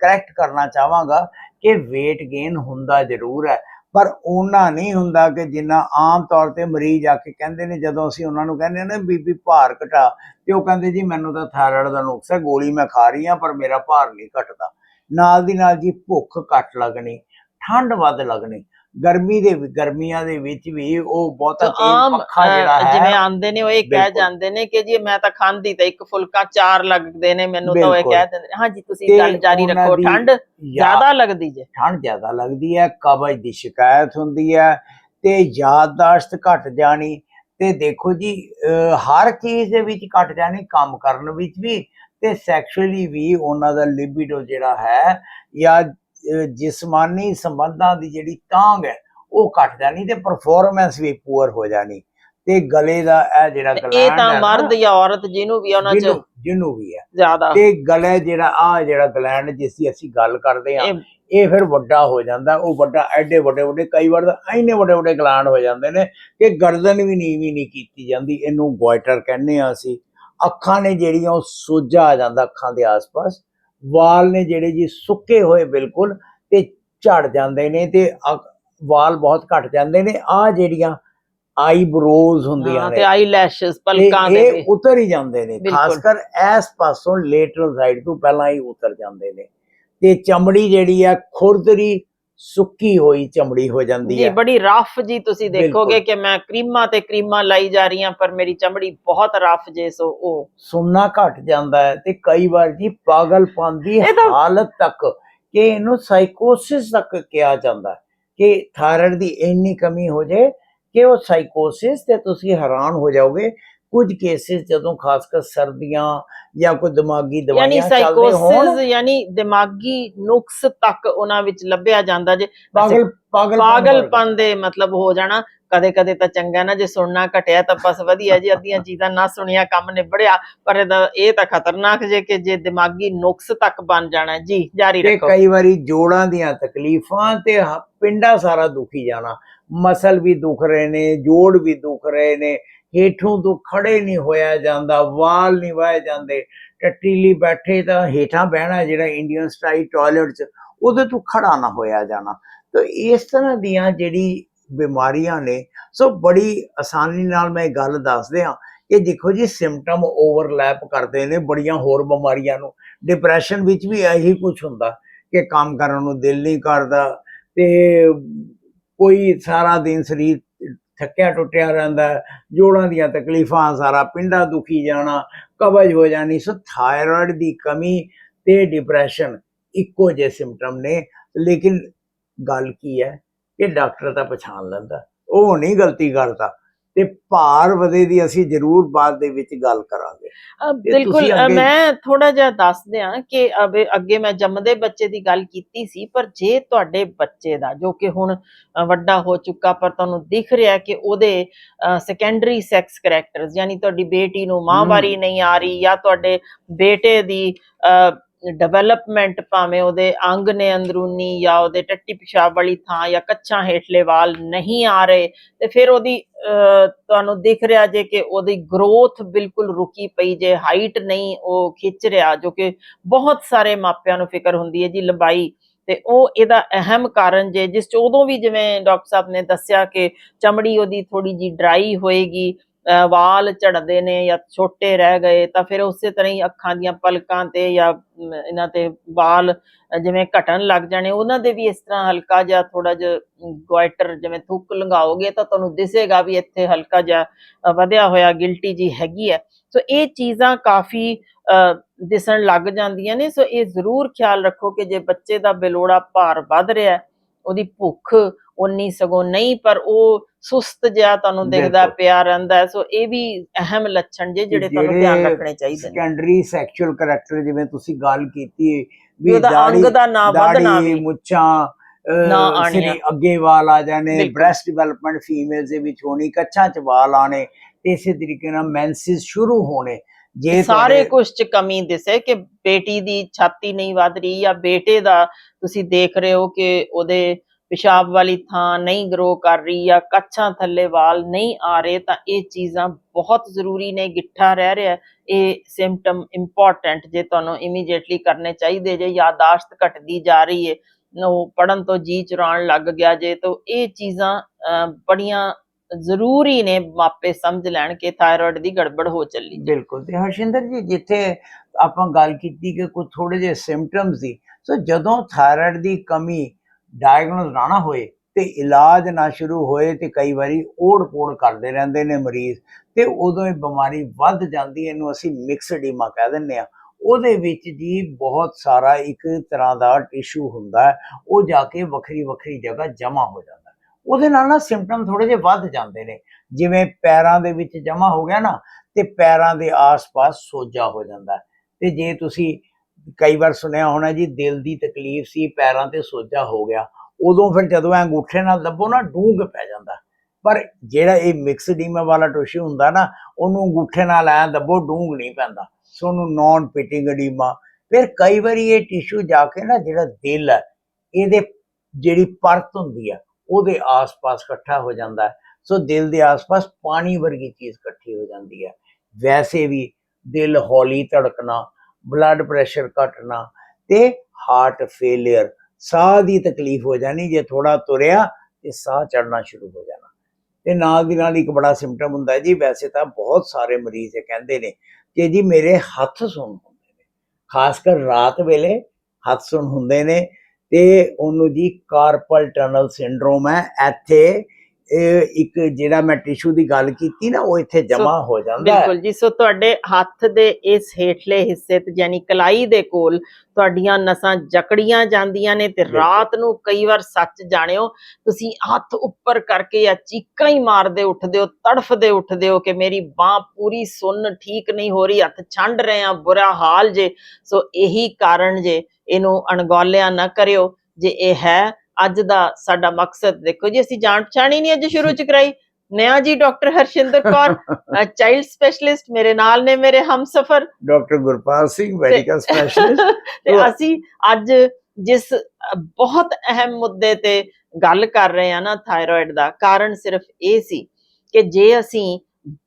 S2: ਕਰੈਕਟ ਕਰਨਾ ਚਾਹਾਂਗਾ ਕਿ weight gain ਹੁੰਦਾ ਜ਼ਰੂਰ ਹੈ। ਪਰ ਉਹਨਾਂ ਨਹੀਂ ਹੁੰਦਾ ਕਿ ਜਿੰਨਾ ਆਮ ਤੌਰ ਤੇ ਮਰੀਜ਼ ਆ ਕੇ ਕਹਿੰਦੇ ਨੇ ਜਦੋਂ ਅਸੀਂ ਉਹਨਾਂ ਨੂੰ ਕਹਿੰਦੇ ਨੇ ਬੀਬੀ ਭਾਰ ਘਟਾ ਤੇ ਉਹ ਕਹਿੰਦੇ ਜੀ ਮੈਨੂੰ ਤਾਂ ਥਾਇਰਾਇਡ ਦਾ ਨੁਕਸ ਹੈ ਗੋਲੀ ਮੈਂ ਖਾ ਰਹੀ ਹਾਂ ਪਰ ਮੇਰਾ ਭਾਰ ਨਹੀਂ ਘਟਦਾ। ਨਾਲ ਦੀ ਨਾਲ ਜੀ ਭੁੱਖ ਘੱਟ ਲੱਗਣੀ ਠੰਡ ਵੱਧ ਲੱਗਣੀ ਗਰਮੀ ਦੇ ਗਰਮੀਆਂ ਦੇ ਵਿੱਚ ਵੀ ਉਹ ਬਹੁਤਾ ਤੇਜ਼ ਪੱਖਾ ਜਿਹੜਾ
S1: ਜਿਵੇਂ ਆਂਦੇ ਨੇ ਉਹ ਇਹ ਕਹਿ। ਜਾਂਦੇ ਨੇ ਕਿ ਜੀ ਮੈਂ ਤਾਂ ਖਾਂਦੀ ਤਾਂ ਇੱਕ ਫੁਲਕਾ ਚਾਰ ਲੱਗਦੇ ਨੇ ਮੈਨੂੰ ਤਾਂ ਉਹ ਇਹ। ਕਹਿ ਦਿੰਦੇ ਹਾਂਜੀ ਤੁਸੀਂ ਗੱਲ ਜਾਰੀ ਰੱਖੋ ਠੰਡ ਜ਼ਿਆਦਾ ਲੱਗਦੀ ਜੇ
S2: ਠੰਡ ਜ਼ਿਆਦਾ ਲੱਗਦੀ ਹੈ ਕਬਜ਼ ਦੀ ਸ਼ਿਕਾਇਤ ਹੁੰਦੀ ਹੈ ਤੇ ਯਾਦਦਾਸ਼ਤ ਘਟ ਜਾਣੀ ਤੇ ਦੇਖੋ ਜੀ ਹਰ ਚੀਜ਼ ਦੇ ਵਿੱਚ ਘਟ ਜਾਣੀ ਕੰਮ ਕਰਨ ਵਿੱਚ ਵੀ ਤੇ ਸੈਕਸ਼ੂਅਲੀ ਵੀ ਉਹਨਾਂ ਦਾ ਲਿਬਿਡੋ ਜਿਹੜਾ ਹੈ ਜਾਂ ਜਿਸਮਾਨੀ ਸੰਬੰਧਾਂ ਦੀ ਜਿਹੜੀ ਤਾਂਗ ਹੈ ਉਹ ਘਟ ਜਾਣੀ ਤੇ ਪਰਫਾਰਮੈਂਸ ਵੀ ਪੂਅਰ ਹੋ ਜਾਣੀ। ਤੇ ਗਲੇ ਦਾ ਇਹ ਜਿਹੜਾ ਗਲੈਂਡ
S1: ਇਹ ਤਾਂ ਮਰਦ ਜਾਂ ਔਰਤ ਜਿਹਨੂੰ ਵੀ ਉਹਨਾਂ ਚ
S2: ਜਿਹਨੂੰ ਵੀ ਹੈ।
S1: ਜ਼ਿਆਦਾ।
S2: ਤੇ ਗਲੇ ਜਿਹੜਾ ਆ ਜਿਹੜਾ ਗਲੈਂਡ ਜਿਸ ਦੀ ਅਸੀਂ ਗੱਲ ਕਰਦੇ ਹਾਂ
S1: ਇਹ
S2: ਫਿਰ ਵੱਡਾ ਹੋ ਜਾਂਦਾ ਉਹ ਵੱਡਾ ਐਡੇ ਵੱਡੇ ਵੱਡੇ ਕਈ ਵਾਰ ਤਾਂ ਇੰਨੇ ਵੱਡੇ ਵੱਡੇ ਗਲਾਂਡ ਹੋ ਜਾਂਦੇ ਨੇ ਕਿ ਗਰਦਨ ਵੀ ਨੀਵੀਂ ਨਹੀਂ ਕੀਤੀ ਜਾਂਦੀ। ਇਹਨੂੰ ਗੋਇਟਰ ਕਹਿੰਦੇ ਆ ਅਸੀਂ। ਅੱਖਾਂ ਨੇ ਜਿਹੜੀਆਂ ਉਹ ਸੋਜਾ ਆ ਜਾਂਦਾ ਅੱਖਾਂ ਦੇ ਆਸ-ਪਾਸ। ਵਾਲ ਨੇ ਜਿਹੜੇ ਜੀ ਸੁੱਕੇ ਹੋਏ ਬਿਲਕੁਲ ਤੇ ਝੜ ਜਾਂਦੇ ਨੇ ਤੇ ਵਾਲ ਬਹੁਤ ਘਟ ਜਾਂਦੇ ਨੇ ਆ ਜਿਹੜੀਆਂ ਆਈਬ੍ਰੋਜ਼ ਹੁੰਦੀਆਂ ਨੇ
S1: ਤੇ ਆਈਲੈਸ਼ਸ ਪਲਕਾਂ ਦੇ
S2: ਇਹ। ਉਤਰ ਹੀ ਜਾਂਦੇ ਨੇ। ਖਾਸ ਕਰ ਇਸ ਪਾਸੋਂ ਲੇਟਰਲ ਸਾਈਡ ਤੋਂ ਪਹਿਲਾਂ ਹੀ ਉਤਰ ਜਾਂਦੇ ਨੇ ਤੇ ਚਮੜੀ ਜਿਹੜੀ ਆ ਖੁਰਦਰੀ ਸੁੱਕੀ ਹੋਈ ਚਮੜੀ ਹੋ ਜਾਂਦੀ
S1: ਜੀ
S2: ਹੈ
S1: ਬੜੀ ਰਫ ਜੀ ਤੁਸੀਂ ਦੇਖੋਗੇ। ਕਿ ਮੈਂ ਕਰੀਮਾਂ ਤੇ ਕਰੀਮਾਂ ਲਾਈ ਜਾ ਰਹੀ ਹਾਂ ਪਰ ਮੇਰੀ ਚਮੜੀ ਬਹੁਤ ਰਫ ਜੇ ਸੋ ਉਹ
S2: ਸੁਣਨਾ ਘਟ ਜਾਂਦਾ ਹੈ ਤੇ ਕਈ ਵਾਰ ਜੀ ਪਾਗਲਪਨ ਦੀ ਹਾਲਤ ਤੱਕ ਕਿ ਇਹਨੂੰ ਸਾਈਕੋਸਿਸ ਤੱਕ ਕਿਹਾ ਜਾਂਦਾ ਹੈ ਕਿ ਥਾਇਰਾਇਡ ਦੀ ਇੰਨੀ ਕਮੀ ਹੋ ਜਾਏ ਕਿ ਉਹ ਸਾਈਕੋਸਿਸ ਤੇ ਤੁਸੀਂ ਹੈਰਾਨ ਹੋ ਜਾਓਗੇ ਕੁਝ ਕੇਸਿਸ ਜਦੋਂ ਖਾਸ ਕਰ ਸਰਦੀਆਂ ਜਾਂ ਕੋਈ ਦਿਮਾਗੀ ਦਵਾਈਆਂ ਚੱਲਦੇ ਹੋਣ
S1: ਸਾਈਕੋਸਿਸ ਯਾਨੀ ਦਿਮਾਗੀ ਨੁਕਸ ਤੱਕ ਉਹਨਾਂ ਵਿੱਚ ਲੱਭਿਆ ਜਾਂਦਾ ਜੇ
S2: ਪਾਗਲ ਪਾਗਲ
S1: ਪਾਗਲਪਨ ਦੇ ਮਤਲਬ ਹੋ ਜਾਣਾ ਕਦੇ ਕਦੇ ਤਾਂ ਚੰਗਾ ਨਾ ਜੇ ਸੁਣਨਾ ਘਟਿਆ ਤਾਂ ਬਸ ਵਧੀਆ ਜੀ ਅੱਧੀਆਂ ਚੀਜ਼ਾਂ ਨਾ ਸੁਣੀਆਂ ਕੰਮ ਨਿਬੜਿਆ ਪਰ ਇਹ ਤਾਂ ਖਤਰਨਾਕ ਜੇ ਕਿ ਜੇ ਦਿਮਾਗੀ ਨੁਕਸ ਤੱਕ ਬਣ ਜਾਣਾ ਜੀ ਜਾਰੀ
S2: ਤੇ
S1: ਰੱਖੋ।
S2: ਕਈ ਵਾਰੀ ਜੋੜਾਂ ਦੀਆਂ ਤਕਲੀਫਾਂ ਤੇ ਪਿੰਡਾ ਸਾਰਾ ਦੁਖੀ ਜਾਣਾ। ਮਸਲ ਵੀ ਦੁਖ ਰਹੇ ਨੇ ਜੋੜ ਵੀ ਦੁਖ ਰਹੇ ਨੇ ਹੇਠੋਂ ਤੋਂ ਖੜੇ ਨਹੀਂ ਹੋਇਆ ਜਾਂਦਾ, ਵਾਲ ਨਹੀਂ ਵਾਏ ਜਾਂਦੇ। ਟੱਟੀਲੀ ਬੈਠੇ ਤਾਂ ਹੇਠਾਂ ਬਹਿਣਾ ਜਿਹੜਾ ਇੰਡੀਅਨ ਸਟਾਈਲ ਟਾਇਲਟ 'ਚ, ਉਹਦੇ ਤੋਂ ਖੜਾ ਨਾ ਹੋਇਆ ਜਾਣਾ। ਤਾਂ ਇਸ ਤਰ੍ਹਾਂ ਦੀਆਂ ਜਿਹੜੀ ਬਿਮਾਰੀਆਂ ਨੇ, ਸੋ ਬੜੀ ਆਸਾਨੀ ਨਾਲ ਮੈਂ ਇਹ ਗੱਲ ਦੱਸ ਦਿਆਂ ਕਿ ਦੇਖੋ ਜੀ ਸਿੰਪਟਮ ਓਵਰਲੈਪ ਕਰਦੇ ਨੇ ਬੜੀਆਂ ਹੋਰ ਬਿਮਾਰੀਆਂ ਨੂੰ। ਡਿਪਰੈਸ਼ਨ ਵਿੱਚ ਵੀ ਇਹੀ ਕੁਝ ਹੁੰਦਾ ਕਿ ਕੰਮ ਕਰਨ ਨੂੰ ਦਿਲ ਨਹੀਂ ਕਰਦਾ ਤੇ ਕੋਈ ਸਾਰਾ ਦਿਨ ਸਰੀਰ ਥੱਕਿਆ ਟੁੱਟਿਆ ਰਹਿੰਦਾ ਜੋੜਾਂ ਦੀਆਂ ਤਕਲੀਫਾਂ, ਸਾਰਾ ਪਿੰਡਾ ਦੁਖੀ ਜਾਣਾ, ਕਬਜ਼ ਹੋ ਜਾਣੀ, ਸੋ ਥਾਇਰਾਇਡ ਦੀ ਕਮੀ ਤੇ ਡਿਪਰੈਸ਼ਨ ਇੱਕੋ ਜਿਹੇ ਸਿੰਪਟਮ ਨੇ। ਲੇਕਿਨ ਗੱਲ ਕੀ ਹੈ ਕਿ ਡਾਕਟਰ ਤਾਂ ਪਛਾਣ ਲੈਂਦਾ, ਉਹ ਨਹੀਂ ਗਲਤੀ ਕਰਦਾ। ਤੇ ਭਾਰ ਵਧੇ ਦੀ ਅਸੀਂ ਜ਼ਰੂਰ ਬਾਅਦ ਦੇ ਵਿੱਚ ਗੱਲ ਕਰਾਂਗੇ।
S1: ਬਿਲਕੁਲ ਮੈਂ ਥੋੜਾ ਜਿਹਾ ਦੱਸ ਦਿਆਂ ਕਿ ਅੱਗੇ ਮੈਂ ਜੰਮਦੇ ਬੱਚੇ ਦੀ ਗੱਲ ਕੀਤੀ ਸੀ ਪਰ ਜੇ ਤੁਹਾਡੇ ਬੱਚੇ ਦਾ ਜੋ ਕਿ ਹੁਣ ਵੱਡਾ ਹੋ ਚੁੱਕਾ ਪਰ ਤੁਹਾਨੂੰ ਦਿਖ ਰਿਹਾ ਕਿ ਉਹਦੇ ਸੈਕੰਡਰੀ ਸੈਕਸ ਕਰੈਕਟਰਸ ਯਾਨੀ ਤੁਹਾਡੀ ਬੇਟੀ ਨੂੰ ਮਾਹਵਾਰੀ ਨਹੀਂ ਆ ਰਹੀ ਜਾਂ ਤੁਹਾਡੇ ਬੇਟੇ ਦੀ ਡਿਵੈਲਪਮੈਂਟ ਭਾਵੇਂ ਉਹਦੇ ਅੰਗ ਨੇ ਅੰਦਰੂਨੀ ਜਾਂ ਉਹਦੇ ਟੱਟੀ ਪਿਸ਼ਾਬ ਵਾਲੀ ਥਾਂ ਜਾਂ ਕੱਚਾ ਹੇਠਲੇ ਵਾਲ ਨਹੀਂ ਆ ਰਹੇ, ਤੇ ਫਿਰ ਉਹਦੀ ਤੁਹਾਨੂੰ ਦਿਖ ਰਿਹਾ ਜੇ ਕਿ ਉਹਦੀ ਗਰੋਥ ਬਿਲਕੁਲ ਰੁਕੀ ਪਈ, ਜੇ ਹਾਈਟ ਨਹੀਂ ਉਹ ਖਿੱਚ ਰਿਹਾ, ਜੋ ਕਿ ਬਹੁਤ ਸਾਰੇ ਮਾਪਿਆਂ ਨੂੰ ਫਿਕਰ ਹੁੰਦੀ ਹੈ ਜੀ ਲੰਬਾਈ, ਤੇ ਉਹ ਇਹਦਾ ਅਹਿਮ ਕਾਰਨ ਜੇ, ਜਿਸ ਚ ਉਦੋਂ ਵੀ ਜਿਵੇਂ ਡਾਕਟਰ ਸਾਹਿਬ ਨੇ ਦੱਸਿਆ ਕਿ ਚਮੜੀ ਉਹਦੀ ਥੋੜੀ ਜੀ ਡਰਾਈ ਹੋਏਗੀ ਵਾਲ ਝੜਦੇ ਨੇ ਜਾਂ ਛੋਟੇ ਰਹਿ ਗਏ ਤਾਂ ਫਿਰ ਉਸੇ ਤਰ੍ਹਾਂ ਹੀ ਅੱਖਾਂ ਦੀਆਂ ਪਲਕਾਂ ਤੇ ਜਾਂ ਇਹਨਾਂ ਤੇ ਵਾਲ ਜਿਵੇਂ ਘਟਣ ਲੱਗ ਜਾਣੇ ਉਹਨਾਂ ਦੇ ਵੀ ਇਸ ਤਰ੍ਹਾਂ ਹਲਕਾ ਜਿਹਾ ਥੋੜਾ ਜਿਹਾ ਗੋਇਟਰ ਜਿਵੇਂ ਥੁੱਕ ਲੰਗਾਓਗੇ ਤਾਂ ਤੁਹਾਨੂੰ ਦਿਸੇਗਾ ਵੀ ਇੱਥੇ ਹਲਕਾ ਜਿਹਾ ਵਧਿਆ ਹੋਇਆ ਗਿਲਟੀ ਜੀ ਹੈਗੀ ਹੈ। ਸੋ ਇਹ ਚੀਜ਼ਾਂ ਕਾਫੀ ਅ, ਦਿਸਣ ਲੱਗ ਜਾਂਦੀਆਂ ਨੇ। ਸੋ ਇਹ ਜ਼ਰੂਰ ਖਿਆਲ ਰੱਖੋ ਕਿ ਜੇ ਬੱਚੇ ਦਾ ਬੇਲੋੜਾ ਭਾਰ ਵੱਧ ਰਿਹਾ ਉਹਦੀ ਭੁੱਖ ਉਨੀ ਸਗੋਂ ਨਹੀਂ ਪਰ ਉਹ ਸੁਸਤ ਜਿਹਾ ਤੁਹਾਨੂੰ ਦਿਖਦਾ। ਪਿਆ ਰਹਿੰਦਾ। ਸੋ ਇਹ ਵੀ ਅਹਿਮ ਲੱਛਣ ਜੇ ਜਿਹੜੇ ਤੁਹਾਨੂੰ ਧਿਆਨ ਰੱਖਣੇ ਚਾਹੀਦੇ ਨੇ
S2: ਸੈਕੰਡਰੀ ਸੈਕਸ਼ੂਅਲ ਕਰੈਕਟਰ ਜਿਵੇਂ ਤੁਸੀਂ ਗੱਲ ਕੀਤੀ
S1: ਵੀ ਉਹਦਾ ਅੰਗ ਦਾ ਨਾ ਵਧਣਾ ਵੀ
S2: ਮੁੱਛਾਂ। ਸਿਰ ਅੱਗੇ ਵਾਲ ਆ ਜਾਣੇ। ਬ੍ਰੈਸਟ ਡਿਵੈਲਪਮੈਂਟ ਫੀਮੇਲਸ ਦੇ ਵਿੱਚ ਹੋਣੀ ਕੱਛਾਂ ਚ ਵਾਲ ਆਣੇ ਤੇ ਇਸੇ ਤਰੀਕੇ ਨਾਲ ਮੈਂਸਿਸ ਸ਼ੁਰੂ ਹੋਣੇ ਜੇ
S1: ਸਾਰੇ ਕੁਝ ਚ ਕਮੀ ਦਿਸੇ ਕਿ ਬੇਟੀ ਦੀ ਛਾਤੀ ਨਹੀਂ ਵਧ ਰਹੀ ਜਾਂ ਬੇਟੇ ਦਾ ਤੁਸੀਂ ਦੇਖ ਰਹੇ ਹੋ ਕਿ ਉਹਦੇ ਪਿਸ਼ਾਬ ਵਾਲੀ ਥਾਂ ਨਹੀਂ ਗਰੋ ਕਰ ਰਹੀ ਜਾਂ ਕੱਛਾਂ ਥੱਲੇ ਵਾਲ ਨਹੀਂ ਆ ਰਹੇ, ਤਾਂ ਇਹ ਚੀਜ਼ਾਂ ਬਹੁਤ ਜ਼ਰੂਰੀ ਨੇ, ਗਿੱਠਾ ਰਹਿ ਰਿਹਾ ਇਹ ਸਿੰਪਟਮ ਇੰਪੋਰਟੈਂਟ ਜੇ ਤੁਹਾਨੂੰ ਇਮੀਡੀਏਟਲੀ ਕਰਨੇ ਚਾਹੀਦੇ, ਜੇ ਯਾਦਾਸ਼ਤ ਘਟਦੀ ਜਾ ਰਹੀ ਹੈ, ਉਹ ਪੜਨ ਤੋਂ ਜੀ ਚੁਰਾਉਣ ਲੱਗ ਗਿਆ ਜੇ, ਤਾਂ ਇਹ ਚੀਜ਼ਾਂ ਬੜੀਆਂ ਜ਼ਰੂਰੀ ਨੇ ਮਾਪੇ ਸਮਝ ਲੈਣ ਕਿ ਥਾਇਰਾਇਡ ਦੀ ਗੜਬੜ ਹੋ ਚੱਲੀ
S2: ਬਿਲਕੁਲ, ਤੇ ਹਰਸ਼ਿੰਦਰ ਜੀ, ਜਿੱਥੇ ਆਪਾਂ ਗੱਲ ਕੀਤੀ ਕਿ ਕੁਝ ਥੋੜੇ ਜਿਹੇ ਸਿੰਪਟਮਸ ਦੀ, ਸੋ ਜਦੋਂ ਥਾਇਰਾਇਡ ਦੀ ਕਮੀ ਡਾਇਗਨੋਸ ਨਾ ਹੋਏ ਤੇ ਇਲਾਜ ਨਾ ਸ਼ੁਰੂ ਹੋਏ ਤੇ ਕਈ ਵਾਰੀ ਓੜ-ਪੋੜ ਕਰਦੇ ਰਹਿੰਦੇ ਨੇ ਮਰੀਜ਼ ਤੇ ਉਦੋਂ ਇਹ ਬਿਮਾਰੀ ਵੱਧ ਜਾਂਦੀ ਹੈ, ਇਹਨੂੰ ਅਸੀਂ ਮਿਕਸਡ ਡੀਮਾ ਕਹਿ ਦਿੰਦੇ ਆ ਉਹਦੇ ਵਿੱਚ ਜੀ ਬਹੁਤ ਸਾਰਾ ਇੱਕ ਤਰ੍ਹਾਂ ਦਾ ਟਿਸ਼ੂ ਹੁੰਦਾ ਉਹ ਜਾ ਕੇ ਵੱਖਰੀ ਵੱਖਰੀ ਜਗ੍ਹਾ ਜਮ੍ਹਾਂ ਹੋ ਜਾਂਦਾ ਉਹਦੇ ਨਾਲ ਨਾ ਸਿੰਪਟਮ ਥੋੜੇ ਜਿਹੇ ਵੱਧ ਜਾਂਦੇ ਨੇ, ਜਿਵੇਂ ਪੈਰਾਂ ਦੇ ਵਿੱਚ ਜਮ੍ਹਾਂ ਹੋ ਗਿਆ ਨਾ ਤੇ ਪੈਰਾਂ ਦੇ ਆਸ-ਪਾਸ ਸੋਜਾ ਹੋ ਜਾਂਦਾ ਹੈ। ਤੇ ਜੇ ਤੁਸੀਂ ਕਈ ਵਾਰ ਸੁਣਿਆ ਹੋਣਾ ਜੀ, ਦਿਲ ਦੀ ਤਕਲੀਫ ਸੀ, ਪੈਰਾਂ ਤੇ ਸੋਜਾ ਹੋ ਗਿਆ। ਉਦੋਂ ਫਿਰ ਜਦੋਂ ਐ ਅੰਗੂਠੇ ਨਾਲ ਦੱਬੋ ਨਾ, ਡੂੰਘ ਪੈ ਜਾਂਦਾ। ਪਰ ਜਿਹੜਾ ਇਹ ਮਿਕਸਡੀਮਾ ਵਾਲਾ ਟਿਸ਼ੂ ਹੁੰਦਾ ਨਾ, ਉਹਨੂੰ ਅੰਗੂਠੇ ਨਾਲ ਐ ਦੱਬੋ, ਡੂੰਘ ਨਹੀਂ ਪੈਂਦਾ। ਸੋ ਉਹਨੂੰ ਨਾਨ ਪਿਟਿੰਗ ਅਡੀਮਾ ਫਿਰ ਕਈ ਵਾਰੀ ਇਹ ਟਿਸ਼ੂ ਜਾ ਕੇ ਨਾ, ਜਿਹੜਾ ਦਿਲ ਹੈ ਇਹਦੇ ਜਿਹੜੀ ਪਰਤ ਹੁੰਦੀ ਹੈ ਉਹਦੇ ਆਸ-ਪਾਸ ਇਕੱਠਾ ਹੋ ਜਾਂਦਾ। ਹੈ ਸੋ ਦਿਲ ਦੇ ਆਸ-ਪਾਸ ਪਾਣੀ ਵਰਗੀ ਚੀਜ਼ ਇਕੱਠੀ ਹੋ ਜਾਂਦੀ ਹੈ ਵੈਸੇ ਵੀ ਦਿਲ ਹੌਲੀ ਧੜਕਣਾ ਬਲੱਡ ਪ੍ਰੈਸ਼ਰ ਘਟਣਾ ਤੇ ਹਾਰਟ ਫੇਲਿਅਰ ਸਾਹ ਦੀ ਤਕਲੀਫ ਹੋ ਜਾਣੀ, ਜੇ ਥੋੜਾ ਤੁਰਿਆ ਤੇ ਸਾਹ ਚੜਨਾ ਸ਼ੁਰੂ ਹੋ ਜਾਣਾ। ਤੇ ਨਾਲ ਦੀ ਨਾਲ ਇੱਕ ਬੜਾ ਸਿੰਪਟਮ ਹੁੰਦਾ ਜੀ, ਵੈਸੇ ਤਾਂ ਬਹੁਤ ਸਾਰੇ ਮਰੀਜ਼ ਇਹ ਕਹਿੰਦੇ ਨੇ ਕਿ ਜੀ ਮੇਰੇ ਹੱਥ ਸੁੰਨ ਹੁੰਦੇ ਨੇ। ਖਾਸ ਕਰ ਰਾਤ ਵੇਲੇ ਹੱਥ ਸੁੰਨ ਹੁੰਦੇ ਨੇ ਤੇ ਉਹਨੂੰ ਜੀ ਕਾਰਪਲ ਟਨਲ ਸਿੰਡਰੋਮ ਹੈ, ਇੱਥੇ ਇਹ ਇੱਕ ਜਿਹੜਾ ਮੈਂ ਟਿਸ਼ੂ ਦੀ ਗੱਲ ਕੀਤੀ ਨਾ ਉਹ ਇੱਥੇ ਜਮਾ ਹੋ ਜਾਂਦਾ ਹੈ
S1: ਬਿਲਕੁਲ ਜੀ ਸੋ ਤੁਹਾਡੇ ਹੱਥ ਦੇ ਇਸ ਹੇਠਲੇ ਹਿੱਸੇ ਤੇ ਯਾਨੀ ਕਲਾਈ ਦੇ ਕੋਲ ਤੁਹਾਡੀਆਂ ਨਸਾਂ ਜਕੜੀਆਂ ਜਾਂਦੀਆਂ ਨੇ ਤੇ। ਰਾਤ ਨੂੰ ਕਈ ਵਾਰ ਸੱਚ ਜਾਣਿਓ ਤੁਸੀਂ ਹੱਥ ਉੱਪਰ ਕਰਕੇ ਜਾਂ ਚੀਕਾਂ ਹੀ ਮਾਰਦੇ ਉੱਠਦੇ ਹੋ ਤੜਫਦੇ ਉੱਠਦੇ ਹੋ ਕਿ ਮੇਰੀ ਬਾਹ ਪੂਰੀ ਸੁੰਨ ਠੀਕ ਨਹੀਂ ਹੋ ਰਹੀ ਹੱਥ ਛੰਡ ਰਹੇ ਆ ਬੁਰਾ ਹਾਲ ਜੇ ਸੋ ਇਹੀ ਕਾਰਨ ਜੇ ਇਹਨੂੰ ਅਣਗੌਲਿਆ ਨਾ ਕਰਿਓ ਜੇ ਇਹ ਹੈ ਅੱਜ ਦਾ ਸਾਡਾ ਮਕਸਦ ਦੇਖੋ ਜੀ ਅਸੀਂ ਜਾਣ ਪਛਾਣ ਹੀ ਨਹੀਂ ਅੱਜ ਸ਼ੁਰੂ ਚ ਕਰਾਈ। ਨਿਆ ਜੀ doctor Harshinder Kaur child specialist ਮੇਰੇ ਨਾਲ ਨੇ ਮੇਰੇ ਹਮਸਫਰ।
S2: Doctor Gurpal Singh medical specialist.
S1: ਤੇ ਅਸੀਂ ਅੱਜ ਜਿਸ ਬਹੁਤ ਅਹਿਮ ਮੁੱਦੇ ਤੇ ਗੱਲ ਕਰ ਰਹੇ ਆ ਨਾ ਥਾਇਰਾਇਡ ਦਾ ਕਾਰਨ ਸਿਰਫ ਇਹ ਸੀ ਕਿ ਜੇ ਅਸੀਂ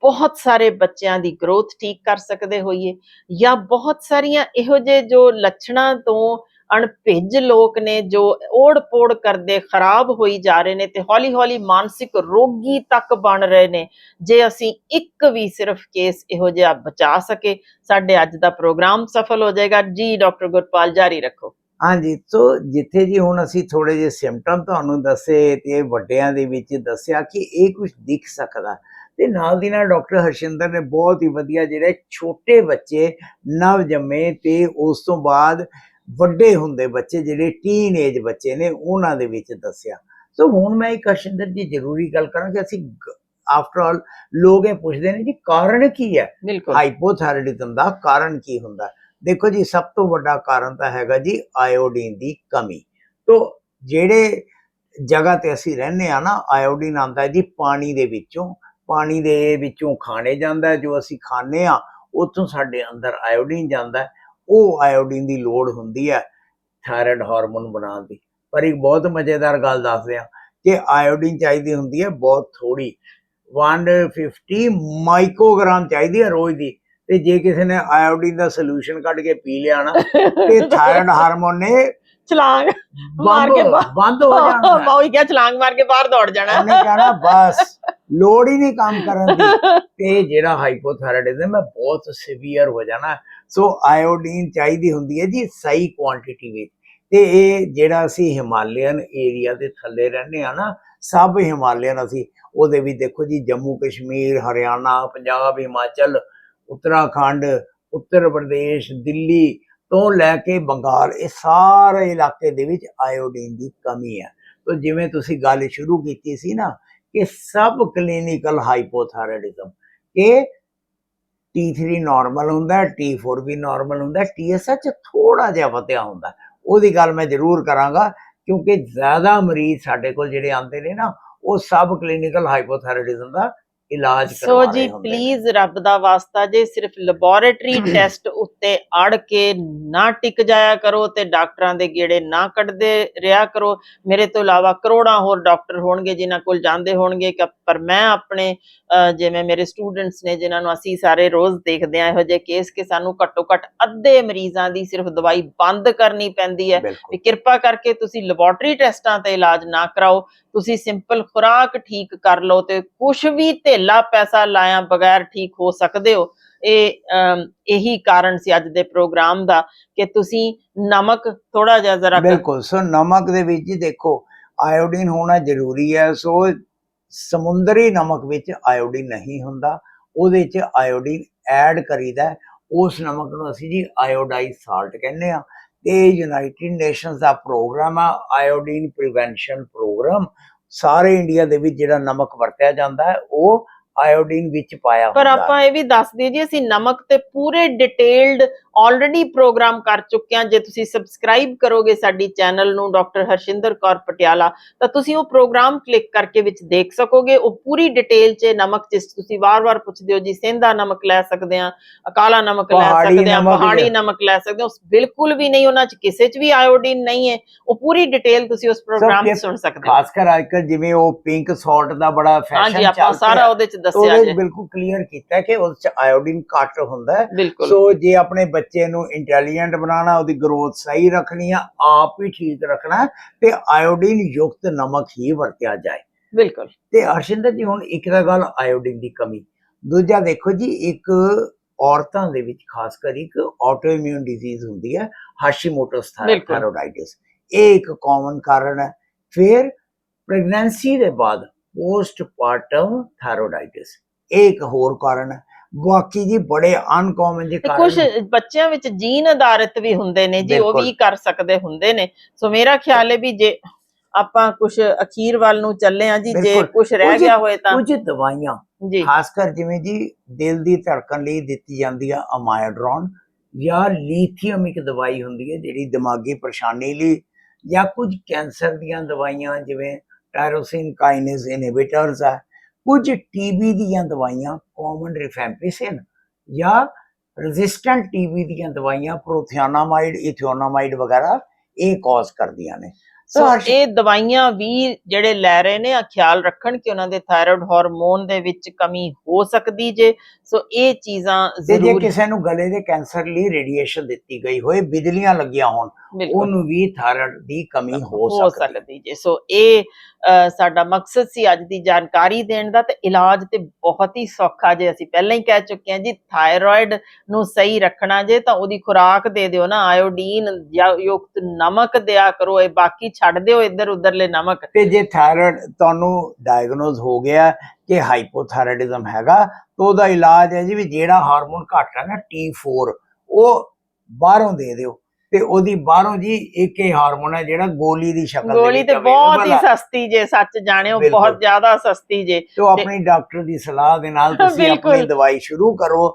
S1: ਬਹੁਤ ਸਾਰੇ ਬੱਚਿਆਂ ਦੀ ਗਰੋਥ ਠੀਕ ਕਰ ਸਕਦੇ ਹੋਈਏ ਜਾਂ ਬਹੁਤ ਸਾਰੀਆਂ ਇਹੋ ਜਿਹੇ ਜੋ ਲੱਛਣਾਂ ਤੋਂ ਅਣਭਿੱਜ ਲੋਕ ਨੇ ਜੋ ਓੜ-ਪੋੜ ਕਰਦੇ ਖਰਾਬ ਹੋਈ ਜਾ ਰਹੇ ਨੇ ਤੇ ਹੌਲੀ-ਹੌਲੀ ਮਾਨਸਿਕ ਰੋਗੀ ਤੱਕ ਬਣ ਰਹੇ ਨੇ। ਜੇ ਅਸੀਂ ਇੱਕ ਵੀ ਸਿਰਫ ਕੇਸ ਇਹੋ ਜਿਹਾ ਬਚਾ ਸਕੇ, ਸਾਡੇ ਅੱਜ ਦਾ ਪ੍ਰੋਗਰਾਮ ਸਫਲ ਹੋ ਜਾਏਗਾ। ਜੀ, ਡਾਕਟਰ ਗੁਰਪਾਲ, ਜਾਰੀ ਰੱਖੋ।
S2: ਹਾਂਜੀ, ਸੋ ਜਿੱਥੇ ਜੀ ਹੁਣ ਅਸੀਂ ਥੋੜੇ ਜਿਹੇ ਸਿੰਪਟਮ ਤੁਹਾਨੂੰ ਦੱਸੇ ਤੇ ਵੱਡਿਆਂ ਦੇ ਵਿੱਚ ਦੱਸਿਆ ਕਿ ਇਹ ਕੁਝ ਦਿਖ ਸਕਦਾ। ਤੇ ਨਾਲ ਦੀ ਨਾਲ ਡਾਕਟਰ ਹਰਸ਼ਿੰਦਰ ਨੇ ਬਹੁਤ ਹੀ ਵਧੀਆ ਜਿਹੜੇ ਛੋਟੇ ਬੱਚੇ ਨਵ ਜੰਮੇ ਤੇ ਉਸ ਤੋਂ ਬਾਅਦ ਵੱਡੇ ਹੁੰਦੇ ਬੱਚੇ ਜਿਹੜੇ ਟੀਨ ਏਜ ਬੱਚੇ ਨੇ ਉਹਨਾਂ ਦੇ ਵਿੱਚ ਦੱਸਿਆ। ਸੋ ਹੁਣ ਮੈਂ ਇੱਕ ਅਸ਼ਿੰਦਰ ਜੀ ਜ਼ਰੂਰੀ ਗੱਲ ਕਰਾਂ ਕਿ ਅਸੀਂ ਆਫਟਰ ਆਲ ਲੋਕ ਇਹ ਪੁੱਛਦੇ ਨੇ ਜੀ ਕਾਰਨ ਕੀ ਹੈ? ਹਾਈਪੋਥਾਇਰਾਇਡਿਜ਼ਮ ਦਾ ਕਾਰਨ ਕੀ ਹੁੰਦਾ? ਦੇਖੋ ਜੀ ਸਭ ਤੋਂ ਵੱਡਾ ਕਾਰਨ ਤਾਂ ਹੈਗਾ ਜੀ ਆਇਓਡੀਨ ਦੀ ਕਮੀ। ਤੋਂ ਜਿਹੜੇ ਜਗ੍ਹਾ ਤੇ ਅਸੀਂ ਰਹਿੰਦੇ ਆ ਨਾ ਆਇਓਡੀਨ ਆਉਂਦਾ ਹੈ ਜੀ ਪਾਣੀ ਦੇ ਵਿੱਚੋਂ। ਪਾਣੀ ਦੇ ਵਿੱਚੋਂ ਖਾਣੇ ਜਾਂਦਾ ਜੋ ਅਸੀਂ ਖਾਂਦੇ ਆ ਉੱਥੋਂ ਸਾਡੇ ਅੰਦਰ ਆਇਓਡੀਨ ਜਾਂਦਾ ਹੈ। ਉਹ ਆਇਓਡੀਨ ਦੀ ਲੋੜ ਹੁੰਦੀ ਹੈ ਥਾਇਰਾਇਡ ਹਾਰਮੋਨ ਬਣਾਉਣ ਦੀ। ਪਰ ਇੱਕ ਬਹੁਤ ਮਜ਼ੇਦਾਰ ਗੱਲ ਦੱਸਦੇ ਆ ਕਿ ਆਇਓਡੀਨ ਚਾਹੀਦੀ ਹੁੰਦੀ ਹੈ ਬਹੁਤ ਥੋੜੀ 150 ਮਾਈਕਰੋਗ੍ਰਾਮ ਚਾਹੀਦੀ ਹੈ ਰੋਜ਼ ਦੀ। ਤੇ ਜੇ ਕਿਸੇ ਨੇ ਆਇਓਡੀਨ ਦਾ ਸੋਲੂਸ਼ਨ ਕੱਢ ਕੇ ਪੀ ਲਿਆ ਨਾ ਤੇ ਥਾਇਰਾਇਡ ਹਾਰਮੋਨ ਨੇ
S1: ਛਲਾਂਗ ਮਾਰ ਕੇ
S2: ਬੰਦ ਹੋ ਜਾਣਾ।
S1: ਉਹੀ ਕਿਹਾ ਛਲਾਂਗ ਮਾਰ ਕੇ ਬਾਹਰ ਦੌੜ ਜਾਣਾ।
S2: ਉਹਨੇ ਕਹਿਣਾ ਬਸ ਲੋੜ ਹੀ ਨਹੀਂ ਕੰਮ ਕਰਨ ਦੀ। ਤੇ ਜਿਹੜਾ ਹਾਈਪੋਥਾਇਰਾਇਡਿਜ਼ਮ ਹੈ ਬਹੁਤ ਸਿਵੀਅਰ ਹੋ ਜਾਣਾ। ਸੋ ਆਇਓਡੀਨ ਚਾਹੀਦੀ ਹੁੰਦੀ ਹੈ ਜੀ ਸਹੀ ਕੁਆਂਟੀਟੀ ਵਿੱਚ। ਤੇ ਇਹ ਜਿਹੜਾ ਅਸੀਂ ਹਿਮਾਲਯਨ ਏਰੀਆ ਦੇ ਥੱਲੇ ਰਹਿੰਦੇ ਆ ਨਾ, ਸਭ ਹਿਮਾਲਯਨ ਅਸੀਂ, ਉਹਦੇ ਵੀ ਦੇਖੋ ਜੀ ਜੰਮੂ ਕਸ਼ਮੀਰ, ਹਰਿਆਣਾ, ਪੰਜਾਬ, ਹਿਮਾਚਲ, ਉੱਤਰਾਖੰਡ, ਉੱਤਰ ਪ੍ਰਦੇਸ਼, ਦਿੱਲੀ ਤੋਂ ਲੈ ਕੇ ਬੰਗਾਲ, ਇਹ ਸਾਰੇ ਇਲਾਕੇ ਦੇ ਵਿੱਚ ਆਇਓਡੀਨ ਦੀ ਕਮੀ ਹੈ। ਤੋ ਜਿਵੇਂ ਤੁਸੀਂ ਗੱਲ ਸ਼ੁਰੂ ਕੀਤੀ ਸੀ ਨਾ ਕਿ ਸਭ ਕਲੀਨਿਕਲ ਹਾਈਪੋਥਾਇਰਾਇਡਿਜ਼ਮ ਕਿ T3 ਨਾਰਮਲ ਹੁੰਦਾ ਹੈ T4 ਵੀ ਨਾਰਮਲ ਹੁੰਦਾ ਹੈ TSH ਥੋੜਾ ਜਿਹਾ ਵਧਿਆ ਹੁੰਦਾ। ਉਹਦੀ ਗੱਲ ਮੈਂ ਜ਼ਰੂਰ ਕਰਾਂਗਾ, ਕਿਉਂਕਿ ਜ਼ਿਆਦਾ ਮਰੀਜ਼ ਸਾਡੇ ਕੋਲ ਜਿਹੜੇ ਆਉਂਦੇ ਨੇ ਨਾ, ਉਹ ਸਬ ਕਲੀਨਿਕਲ ਹਾਈਪੋਥਾਇਰਾਇਡਿਜ਼ਮ ਦਾ ਇਲਾਜ
S1: ਸੋ
S2: ਕਰਵਾ
S1: ਜੀ
S2: ਰਹੇ ਹੁੰਦੇ ਨੇ।
S1: ਪਲੀਜ਼ ਰੱਬ ਦਾ ਵਾਸਤਾ ਜੇ ਸਿਰਫ ਲੈਬੋਰੇਟਰੀ ਟੈਸਟ ਉੱਤੇ ਅੜ ਕੇ ਨਾ ਟਿਕ ਜਾਇਆ ਕਰੋ ਤੇ ਡਾਕਟਰਾਂ ਦੇ ਗੇੜੇ ਨਾ ਕੱਢਦੇ ਰਿਹਾ ਕਰੋ। ਮੇਰੇ ਤੋਂ ਇਲਾਵਾ ਕਰੋੜਾਂ ਹੋਰ ਡਾਕਟਰ ਹੋਣਗੇ ਜਿਨ੍ਹਾਂ ਕੋਲ ਜਾਂਦੇ ਹੋਣਗੇ ਕਿ ਪਰ ਮੈਂ ਆਪਣੇ ਅਹ, ਜਿਵੇਂ ਮੇਰੇ ਸਟੂਡੈਂਟਸ ਨੇ ਜਿਨ੍ਹਾਂ ਨੂੰ ਅਸੀਂ ਸਾਰੇ ਰੋਜ਼ ਦੇਖਦੇ ਆ ਇਹੋ ਜਿਹੇ ਕੇਸ ਕਿ ਸਾਨੂੰ ਘੱਟੋ ਘੱਟ ਅੱਧੇ ਮਰੀਜ਼ਾਂ ਦੀ ਸਿਰਫ ਦਵਾਈ ਬੰਦ ਕਰਨੀ ਪੈਂਦੀ ਹੈ। ਵੀ
S2: ਬਿਲਕੁਲ
S1: ਕਿਰਪਾ ਕਰਕੇ ਤੁਸੀਂ ਲੈਬੋਰਟਰੀ ਟੈਸਟਾਂ ਤੇ ਇਲਾਜ ਨਾ ਕਰਾਓ। ਤੁਸੀਂ ਸਿੰਪਲ ਖੁਰਾਕ ਠੀਕ ਕਰ ਲਓ ਤੇ ਕੁਝ ਵੀ ਧੇਲਾ ਪੈਸਾ ਲਾਇਆ ਬਗੈਰ ਠੀਕ ਹੋ ਸਕਦੇ ਹੋ ਇਹ ਇਹੀ ਕਾਰਨ ਸੀ ਅੱਜ ਦੇ ਪ੍ਰੋਗਰਾਮ ਦਾ ਕਿ ਤੁਸੀਂ ਨਮਕ ਥੋੜਾ ਜਿਹਾ ਜ਼ਰਾ
S2: ਬਿਲਕੁਲ, ਸੋ ਨਮਕ ਦੇ ਵਿੱਚ ਹੀ ਦੇਖੋ, ਆਇਓਡੀਨ ਹੋਣਾ ਜ਼ਰੂਰੀ ਹੈ, ਸੋ ਸਮੁੰਦਰੀ ਨਮਕ ਵਿੱਚ ਆਇਓਡੀਨ ਨਹੀਂ ਹੁੰਦਾ, ਉਹਦੇ 'ਚ ਆਇਓਡੀਨ ਐਡ ਕਰੀਦਾ ਹੈ। ਉਸ ਨਮਕ ਨੂੰ ਅਸੀਂ ਜੀ ਆਇਓਡਾਈਜ਼ ਸਾਲਟ ਕਹਿੰਦੇ ਆ ਤੇ ਯੂਨਾਈਟਿਡ ਨੇਸ਼ਨਸ ਦਾ ਪ੍ਰੋਗਰਾਮ ਆ ਆਇਓਡੀਨ ਪ੍ਰੀਵੈਂਸ਼ਨ ਪ੍ਰੋਗਰਾਮ ਸਾਰੇ ਇੰਡੀਆ ਦੇ ਵਿੱਚ ਜਿਹੜਾ ਨਮਕ ਵਰਤਿਆ ਜਾਂਦਾ ਹੈ ਉਹ ਆਇਓਡੀਨ ਵਿੱਚ ਪਾਇਆ
S1: ਪਰ
S2: ਹੁੰਦਾ ਹੈ।
S1: ਆਪਾਂ ਇਹ ਵੀ ਦੱਸ ਦਈਏ ਜੀ ਅਸੀਂ ਨਮਕ ਤੇ ਪੂਰੇ ਡਿਟੇਲਡ ਆਲਰੇਡੀ ਪ੍ਰੋਗਰਾਮ ਕਰ ਚੁੱਕੇ ਹਾਂ। ਜੇ ਤੁਸੀਂ ਸਬਸਕ੍ਰਾਈਬ ਕਰੋਗੇ ਸਾਡੀ ਚੈਨਲ ਨੂੰ ਡਾਕਟਰ ਹਰਸ਼ਿੰਦਰ ਕੌਰ ਪਟਿਆਲਾ ਤਾਂ ਤੁਸੀਂ ਉਹ ਪ੍ਰੋਗਰਾਮ ਕਲਿੱਕ ਕਰਕੇ ਵਿੱਚ ਦੇਖ ਸਕੋਗੇ। ਉਹ ਪੂਰੀ ਡਿਟੇਲ 'ਚ ਨਮਕ ਜਿਸ ਤੁਸੀਂ ਵਾਰ-ਵਾਰ ਪੁੱਛਦੇ ਹੋ ਜੀ ਸੇਂਦਾ ਨਮਕ ਲੈ ਸਕਦੇ ਆ ਕਾਲਾ ਨਮਕ ਲੈ ਸਕਦੇ ਆ ਪਹਾੜੀ ਨਮਕ ਲੈ ਸਕਦੇ ਹੋ। ਬਿਲਕੁਲ ਵੀ ਨਹੀਂ ਉਹਨਾਂ 'ਚ ਕਿਸੇ 'ਚ ਵੀ ਆਇਓਡੀਨ ਨਹੀਂ ਹੈ। ਉਹ ਪੂਰੀ ਡਿਟੇਲ ਤੁਸੀਂ ਉਸ ਪ੍ਰੋਗਰਾਮ 'ਚ ਸੁਣ ਸਕਦੇ ਹੋ।
S2: ਖਾਸ ਕਰ ਅੱਜਕੱਲ ਜਿਵੇਂ ਉਹ ਪਿੰਕ ਸਾਲਟ ਦਾ ਬੜਾ ਫੈਸ਼ਨ
S1: ਹਾਂਜੀ ਆਪਾਂ ਸਾਰਾ ਉਹਦੇ 'ਚ ਦੱਸਿਆ ਜੇ।
S2: ਬਿਲਕੁਲ ਕਲੀਅਰ ਕੀਤਾ ਕਿ ਉਸ ਚ ਆਇਓਡੀਨ ਘੱਟ ਹੁੰਦਾ ਸੋ ਜੇ ਆਪਣੇ ਬੱਚੇ ਨੂੰ ਇੰਟੈਲੀਜੈਂਟ ਬਣਾਉਣਾ ਉਹਦੀ ਗਰੋਥ ਸਹੀ ਰੱਖਣੀ ਆ ਆਪ ਹੀ ਠੀਕ ਰੱਖਣਾ ਤੇ ਆਇਓਡੀਨ ਯੁਕਤ ਨਮਕ ਹੀ ਵਰਤਿਆ ਜਾਏ।
S1: ਬਿਲਕੁਲ।
S2: ਤੇ ਹਰਸ਼ਿੰਦਰ ਜੀ ਹੁਣ ਇੱਕ ਤਾਂ ਗੱਲ ਆਇਓਡੀਨ ਦੀ ਕਮੀ ਦੂਜਾ ਦੇਖੋ ਜੀ ਇੱਕ ਔਰਤਾਂ ਦੇ ਵਿੱਚ ਖਾਸ ਕਰ ਇੱਕ ਆਟੋਇਮਿਊਨ ਡਿਜ਼ੀਜ਼ ਹੁੰਦੀ ਹੈ ਹਾਸ਼ੀਮੋਟੋਸ। ਥਾਇਰੋਇਡਾਈਟਿਸ ਇਹ ਇੱਕ ਕਾਮਨ ਕਾਰਨ ਹੈ। ਫਿਰ ਪ੍ਰੈਗਨੈਂਸੀ ਦੇ ਬਾਅਦ ਪੋਸਟਪਾਰਟਮ ਥਾਇਰੋਇਡਾਈਟਿਸ ਇਹ ਇੱਕ ਹੋਰ ਕਾਰਨ ਹੈ। ਬਾਕੀ ਜੀ ਬੜੇ ਅਨਕਾਮਨ
S1: ਤੇ
S2: ਕਾਰਨ
S1: ਕੁਝ ਬੱਚਿਆਂ ਵਿੱਚ ਜੀਨ ਆਧਾਰਿਤ ਵੀ ਹੁੰਦੇ ਨੇ ਜੀ ਉਹ। ਵੀ ਕਰ ਸਕਦੇ ਹੁੰਦੇ ਨੇ ਸੋ ਮੇਰਾ ਖਿਆਲ ਹੈ ਵੀ ਜੇ ਆਪਾਂ ਕੁਝ ਅਖੀਰ ਵੱਲ ਨੂੰ ਚੱਲੇ ਆ ਜੀ ਜੇ। ਕੁਝ ਰਹਿ ਗਿਆ ਹੋਏ ਤਾਂ
S2: ਕੁਝ ਦਵਾਈਆਂ
S1: ਜੀ
S2: ਖਾਸ ਕਰ ਜਿਵੇਂ ਜੀ ਦਿਲ ਦੀ ਧੜਕਣ ਲਈ ਦਿੱਤੀ ਜਾਂਦੀ ਆ ਅਮਾਇਡਰੋਨ ਜਾਂ ਲੀਥੀਅਮ ਇੱਕ ਦਵਾਈ ਹੁੰਦੀ ਹੈ ਜਿਹੜੀ ਦਿਮਾਗੀ ਪਰੇਸ਼ਾਨੀ ਲਈ ਜਾਂ ਕੁਝ ਕੈਂਸਰ ਦੀਆਂ ਦਵਾਈਆਂ ਜਿਵੇਂ ਟਾਇਰੋਸਿਨ ਕਾਈਨੇਜ਼ ਇਨਹਿਬਿਟਰਸ ਆ ਕੁਝ ਟੀਬੀ ਦੀਆਂ ਦਵਾਈਆਂ ਕਾਮਨ ਰਿਫੈਂਪਿਸਿਨ ਜਾਂ ਰੈਜ਼ਿਸਟੈਂਟ ਟੀਬੀ ਦੀਆਂ ਦਵਾਈਆਂ ਪ੍ਰੋਥਿਆਨਾਮਾਈਡ ਇਥਿਓਨਾਮਾਈਡ ਵਗੈਰਾ ਇਹ ਕਾਜ਼ ਕਰਦੀਆਂ ਨੇ।
S1: ਸੋ ਇਹ ਦਵਾਈਆਂ ਵੀ ਜਿਹੜੇ ਲੈ ਰਹੇ ਨੇ ਆ ਖਿਆਲ ਰੱਖਣ ਕਿ ਉਹਨਾਂ ਦੇ ਥਾਇਰਾਇਡ ਹਾਰਮੋਨ ਦੇ ਵਿੱਚ ਕਮੀ ਹੋ ਸਕਦੀ ਜੇ। ਸੋ ਇਹ ਚੀਜ਼ਾਂ
S2: ਤੇ ਜੇ
S1: ਜ਼ਰੂਰ
S2: ਕਿਸੇ ਨੂੰ ਗਲੇ ਦੇ ਕੈਂਸਰ ਲਈ ਰੇਡੀਏਸ਼ਨ ਦਿੱਤੀ ਗਈ ਹੋਏ ਬਿਜਲੀਆਂ ਲੱਗੀਆਂ ਹੋਣ ਉਹਨੂੰ ਵੀ ਥਾਇਰਾਇਡ ਦੀ ਕਮੀ ਹੋ ਸਕਦੀ।
S1: ਜੇ। ਸੋ ਇਹ ਸਾਡਾ ਮਕਸਦ ਸੀ ਅੱਜ ਦੀ ਜਾਣਕਾਰੀ ਦੇਣ ਦਾ ਤੇ ਇਲਾਜ ਤੇ ਬਹੁਤ ਹੀ ਸੌਖਾ ਜੇ ਅਸੀਂ ਪਹਿਲਾਂ ਹੀ ਕਹਿ ਚੁੱਕੇ ਹਾਂ ਜੀ ਥਾਇਰਾਇਡ ਨੂੰ ਸਹੀ ਰੱਖਣਾ ਜੇ ਤਾਂ ਉਹਦੀ ਖੁਰਾਕ ਦੇ ਦਿਓ ਨਾ ਆਇਓਡੀਨ ਯੁਕਤ ਨਮਕ ਦਿਆ ਕਰੋ, ਇਹ ਬਾਕੀ ਛੱਡ ਦਿਓ ਇੱਧਰ ਉੱਧਰਲੇ ਨਮਕ।
S2: ਤੇ ਜੇ ਥਾਇਰਾਇਡ ਤੁਹਾਨੂੰ ਡਾਇਗਨੋਜ਼ ਹੋ ਗਿਆ ਕਿ ਹਾਈਪੋਥਾਇਰਾਇਡਿਜ਼ਮ ਹੈਗਾ, ਤਾਂ ਉਹਦਾ ਇਲਾਜ ਹੈ ਜੀ ਵੀ ਜਿਹੜਾ ਹਾਰਮੋਨ ਘੱਟ ਹੈ ਨਾ T4 ਉਹ ਬਾਹਰੋਂ ਦੇ ਦਿਓ। ਤੇ ਉਹਦੀ ਬਾਹਰੋਂ ਜੀ ਇੱਕ ਹੀ ਹਾਰਮੋਨ ਹੈ ਜਿਹੜਾ ਗੋਲੀ ਦੀ ਸ਼ਕਲ ਦੇ
S1: ਗੋਲੀ
S2: ਵਿੱਚ
S1: ਤੇ ਬਹੁਤ
S2: available
S1: ਹੀ। ਸਸਤੀ ਜੇ ਸੱਚ ਜਾਣਿਓ
S2: ਬਿਲਕੁਲ।
S1: ਬਹੁਤ ਜ਼ਿਆਦਾ ਸਸਤੀ ਜੇ
S2: ਤੇ ਉਹ ਆਪਣੀ ਡਾਕਟਰ ਦੀ ਸਲਾਹ ਦੇ ਨਾਲ ਤੁਸੀਂ
S1: ਬਿਲਕੁਲ।
S2: ਆਪਣੀ ਦਵਾਈ ਸ਼ੁਰੂ ਕਰੋ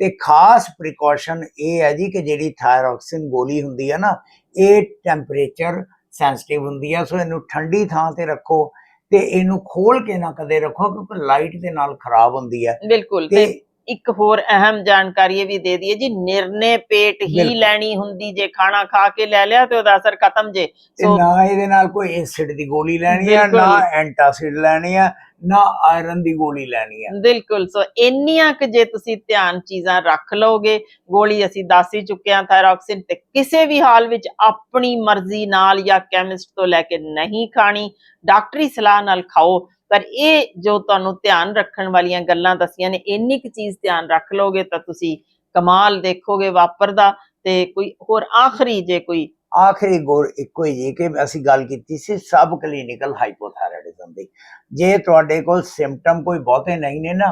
S2: ਤੇ ਖਾਸ ਪ੍ਰੀਕਾਸ਼ਨ ਇਹ ਹੈ ਜੀ ਕਿ ਜਿਹੜੀ ਥਾਇਰੋਕਸਿਨ ਗੋਲੀ ਹੁੰਦੀ ਹੈ ਨਾ ਇਹ ਟੈਂਪਰੇਚਰ ਸੈਂਸਿਟਿਵ ਹੁੰਦੀ ਹੈ ਸੋ ਇਹਨੂੰ ਠੰਡੀ ਥਾਂ ਤੇ ਰੱਖੋ ਤੇ ਇਹਨੂੰ ਖੋਲ ਕੇ ਨਾ ਕਦੇ ਰੱਖੋ ਕਿਉਂਕਿ ਲਾਈਟ ਦੇ ਨਾਲ ਖਰਾਬ ਹੁੰਦੀ ਹੈ
S1: ਬਿਲਕੁਲ
S2: ਤੇ
S1: ਤੇ ਇੱਕ ਹੋਰ ਅਹਿਮ ਜਾਣਕਾਰੀ ਇਹ ਵੀ ਦੇ ਦਈਏ ਜੀ ਨਿਰਣੇ ਪੇਟ ਹੀ। ਲੈਣੀ ਹੁੰਦੀ ਜੇ ਖਾਣਾ ਖਾ ਕੇ ਲੈ ਲਿਆ ਤੇ ਉਹਦਾ ਅਸਰ ਖਤਮ ਜੇ ਸੋ
S2: ਨਾ ਇਹਦੇ ਨਾਲ ਕੋਈ ਐਸਿਡ ਦੀ ਗੋਲੀ ਲੈਣੀ
S1: ਬਿਲਕੁਲ।
S2: ਨਾ ਐਂਟਾਸਿਡ ਲੈਣੀ ਹੈ ਨਾ ਆਇਰਨ ਦੀ ਗੋਲੀ ਲੈਣੀ ਹੈ
S1: ਬਿਲਕੁਲ ਸੋ ਇੰਨੀਆਂ ਕਿ ਜੇ ਤੁਸੀਂ ਧਿਆਨ ਚੀਜ਼ਾਂ ਰੱਖ ਲਓਗੇ ਗੋਲੀ ਅਸੀਂ ਦੱਸ ਹੀ ਚੁੱਕੇ ਹਾਂ ਥਾਇਰੋਕਸਿਨ ਤੇ ਕਿਸੇ ਵੀ ਹਾਲ ਵਿੱਚ ਆਪਣੀ ਮਰਜ਼ੀ ਨਾਲ ਜਾਂ ਕੈਮਿਸਟ ਤੋਂ ਲੈ ਕੇ ਨਹੀਂ ਖਾਣੀ ਡਾਕਟਰੀ ਸਲਾਹ ਨਾਲ ਖਾਓ ਪਰ ਇਹ ਜੋ ਤੁਹਾਨੂੰ ਧਿਆਨ ਰੱਖਣ ਵਾਲੀਆਂ ਗੱਲਾਂ ਦਸੀਆਂ ਨੇ, ਇੰਨੀ ਕੁ ਚੀਜ਼ ਧਿਆਨ ਰੱਖ ਲਓਗੇ ਤਾਂ ਤੁਸੀਂ ਕਮਾਲ ਦੇਖੋਗੇ ਵਾਪਰਦਾ ਤੇ ਕੋਈ ਹੋਰ ਆਖਰੀ ਜੇ ਕੋਈ
S2: ਆਖਰੀ ਗੋਲ ਇੱਕੋ ਹੀ ਕਿ ਅਸੀਂ ਗੱਲ ਕੀਤੀ ਸੀ ਸਬ ਕਲੀਨਿਕਲ ਹਾਈਪੋਥਾਇਰਾਇਡਿਜ਼ਮ ਦੀ। ਜੇ ਤੁਹਾਡੇ ਕੋਲ ਸਿੰਪਟਮ ਕੋਈ ਬਹੁਤੇ ਨਹੀਂ ਨੇ ਨਾ,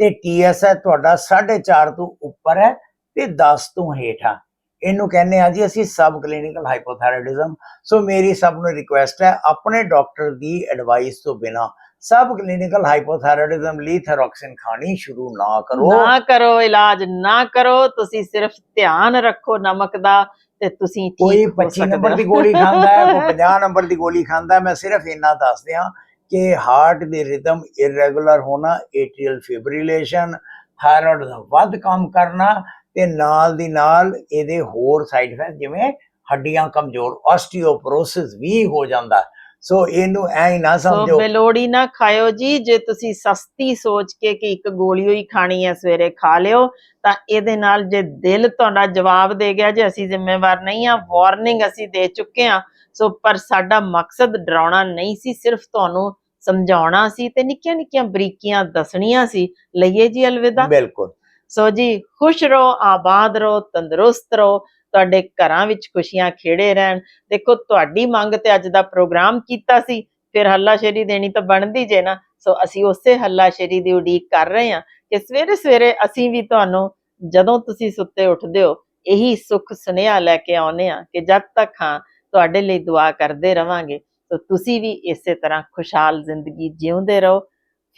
S2: ਤੇ ਟੀਐਸਐ ਤੁਹਾਡਾ 4.5 ਤੋਂ ਉੱਪਰ ਹੈ ਤੇ 10 ਤੋਂ ਹੇਠ ਆ। ਇਹਨੂੰ ਕਹਿੰਦੇ ਆ ਜੀ ਅਸੀਂ ਸਬ ਕਲੀਨਿਕਲ ਹਾਈਪੋਥਾਇਰਾਇਡਿਜ਼ਮ। ਸੋ ਮੇਰੀ ਸਭ ਨੂੰ ਰਿਕੁਐਸਟ ਹੈ, ਆਪਣੇ ਡਾਕਟਰ ਦੀ ਐਡਵਾਈਸ ਤੋਂ ਬਿਨਾ ਸਬ ਕਲੀਨਿਕਲ ਹਾਈਪੋਥਾਇਰਾਇਡਿਜ਼ਮ ਲਈ ਥੈਰੋਕਸਿਨ ਖਾਣੀ ਸ਼ੁਰੂ ਨਾ ਕਰੋ
S1: ਨਾ ਕਰੋ ਇਲਾਜ ਨਾ ਕਰੋ ਤੁਸੀਂ ਸਿਰਫ ਧਿਆਨ ਰੱਖੋ ਨਮਕ ਦਾ ਤੇ ਤੁਸੀਂ
S2: ਕੋਈ
S1: ਠੀਕ ਹੋ
S2: 25
S1: ਸਕਦੇ
S2: ਨੰਬਰ। ਦੀ ਗੋਲੀ ਖਾਂਦਾ ਹੈ ਕੋਈ 50 ਨੰਬਰ ਦੀ ਗੋਲੀ ਖਾਂਦਾ ਮੈਂ ਸਿਰਫ ਇੰਨਾ ਦੱਸ ਦਿਆਂ ਕਿ ਹਾਰਟ ਦੀ ਰਿਦਮ ਇਰੈਗੂਲਰ ਹੋਣਾ ਏਟਰੀਅਲ ਫਿਬ੍ਰਿਲੇਸ਼ਨ ਥਾਇਰਾਇਡ ਦਾ ਵੱਧ ਕੰਮ ਕਰਨਾ ਤੇ ਨਾਲ ਦੀ ਨਾਲ ਇਹਦੇ ਹੋਰ ਸਾਈਡ ਇਫੈਕਟ ਜਿਵੇਂ ਹੱਡੀਆਂ ਕਮਜ਼ੋਰ ਆਸਟੀਓਪੋਰੋਸਿਸ ਵੀ ਹੋ ਜਾਂਦਾ ਹੈ। ਸੋ ਇਹਨੂੰ ਐ ਨਾ
S1: ਸੋ
S2: ਸਮਝੋ।
S1: ਬੇਲੋੜੀ ਨਾ ਖਾਇਓ ਜੀ ਜੇ ਤੁਸੀਂ ਸਸਤੀ ਸੋਚ ਕੇ ਕਿ ਇੱਕ ਗੋਲੀ ਹੀ ਖਾਣੀ ਹੈ ਸਵੇਰੇ ਖਾ ਲਿਓ ਤਾਂ ਇਹਦੇ ਨਾਲ ਜੇ ਦਿਲ ਤੁਹਾਡਾ ਜਵਾਬ ਦੇ ਗਿਆ ਜੇ ਅਸੀਂ ਜ਼ਿੰਮੇਵਾਰ ਨਹੀਂ ਆ ਵਾਰਨਿੰਗ ਅਸੀਂ ਦੇ ਚੁੱਕੇ ਆ ਸੋ ਪਰ ਸਾਡਾ ਮਕਸਦ ਡਰਾਉਣਾ ਨਹੀਂ ਸੀ ਸਿਰਫ ਤੁਹਾਨੂੰ ਸਮਝਾਉਣਾ ਸੀ ਤੇ ਨਿੱਕੀਆਂ ਨਿੱਕੀਆਂ ਬਰੀਕੀਆਂ ਦੱਸਣੀਆਂ ਸੀ। ਲਈਏ ਜੀ ਅਲਵਿਦਾ।
S2: ਬਿਲਕੁਲ।
S1: ਸੋ ਜੀ ਖੁਸ਼ ਰਹੋ ਆਬਾਦ ਰਹੋ ਤੰਦਰੁਸਤ ਰਹੋ। ਤੁਹਾਡੇ ਘਰਾਂ ਵਿੱਚ ਖੁਸ਼ੀਆਂ ਖੇੜੇ ਰਹਿਣ। ਦੇਖੋ, ਤੁਹਾਡੀ ਮੰਗ ਤੇ ਅੱਜ ਦਾ ਪ੍ਰੋਗਰਾਮ ਕੀਤਾ ਸੀ, ਫਿਰ ਹੱਲਾਸ਼ੇਰੀ ਦੇਣੀ ਤਾਂ ਬਣਦੀ ਜੇ ਨਾ। ਸੋ ਅਸੀਂ ਉਸੇ ਹੱਲਾਸ਼ੇਰੀ ਦੀ ਉਡੀਕ ਕਰ ਰਹੇ ਹਾਂ ਕਿ ਸਵੇਰੇ ਸਵੇਰੇ ਅਸੀਂ ਵੀ ਤੁਹਾਨੂੰ ਜਦੋਂ ਤੁਸੀਂ ਸੁੱਤੇ ਉੱਠਦੇ ਹੋ, ਇਹੀ ਸੁੱਖ ਸੁਨੇਹਾ ਲੈ ਕੇ ਆਉਨੇ ਆ ਕਿ ਜਦ ਤੱਕ ਹਾਂ, ਤੁਹਾਡੇ ਲਈ ਦੁਆ ਕਰਦੇ ਰਵਾਂਗੇ। ਸੋ ਤੁਸੀਂ ਵੀ ਇਸੇ ਤਰ੍ਹਾਂ ਖੁਸ਼ਹਾਲ ਜ਼ਿੰਦਗੀ ਜਿਉਂਦੇ ਰਹੋ।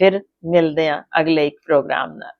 S1: ਫਿਰ ਮਿਲਦੇ ਹਾਂ ਅਗਲੇ ਇੱਕ ਪ੍ਰੋਗਰਾਮ ਨਾਲ।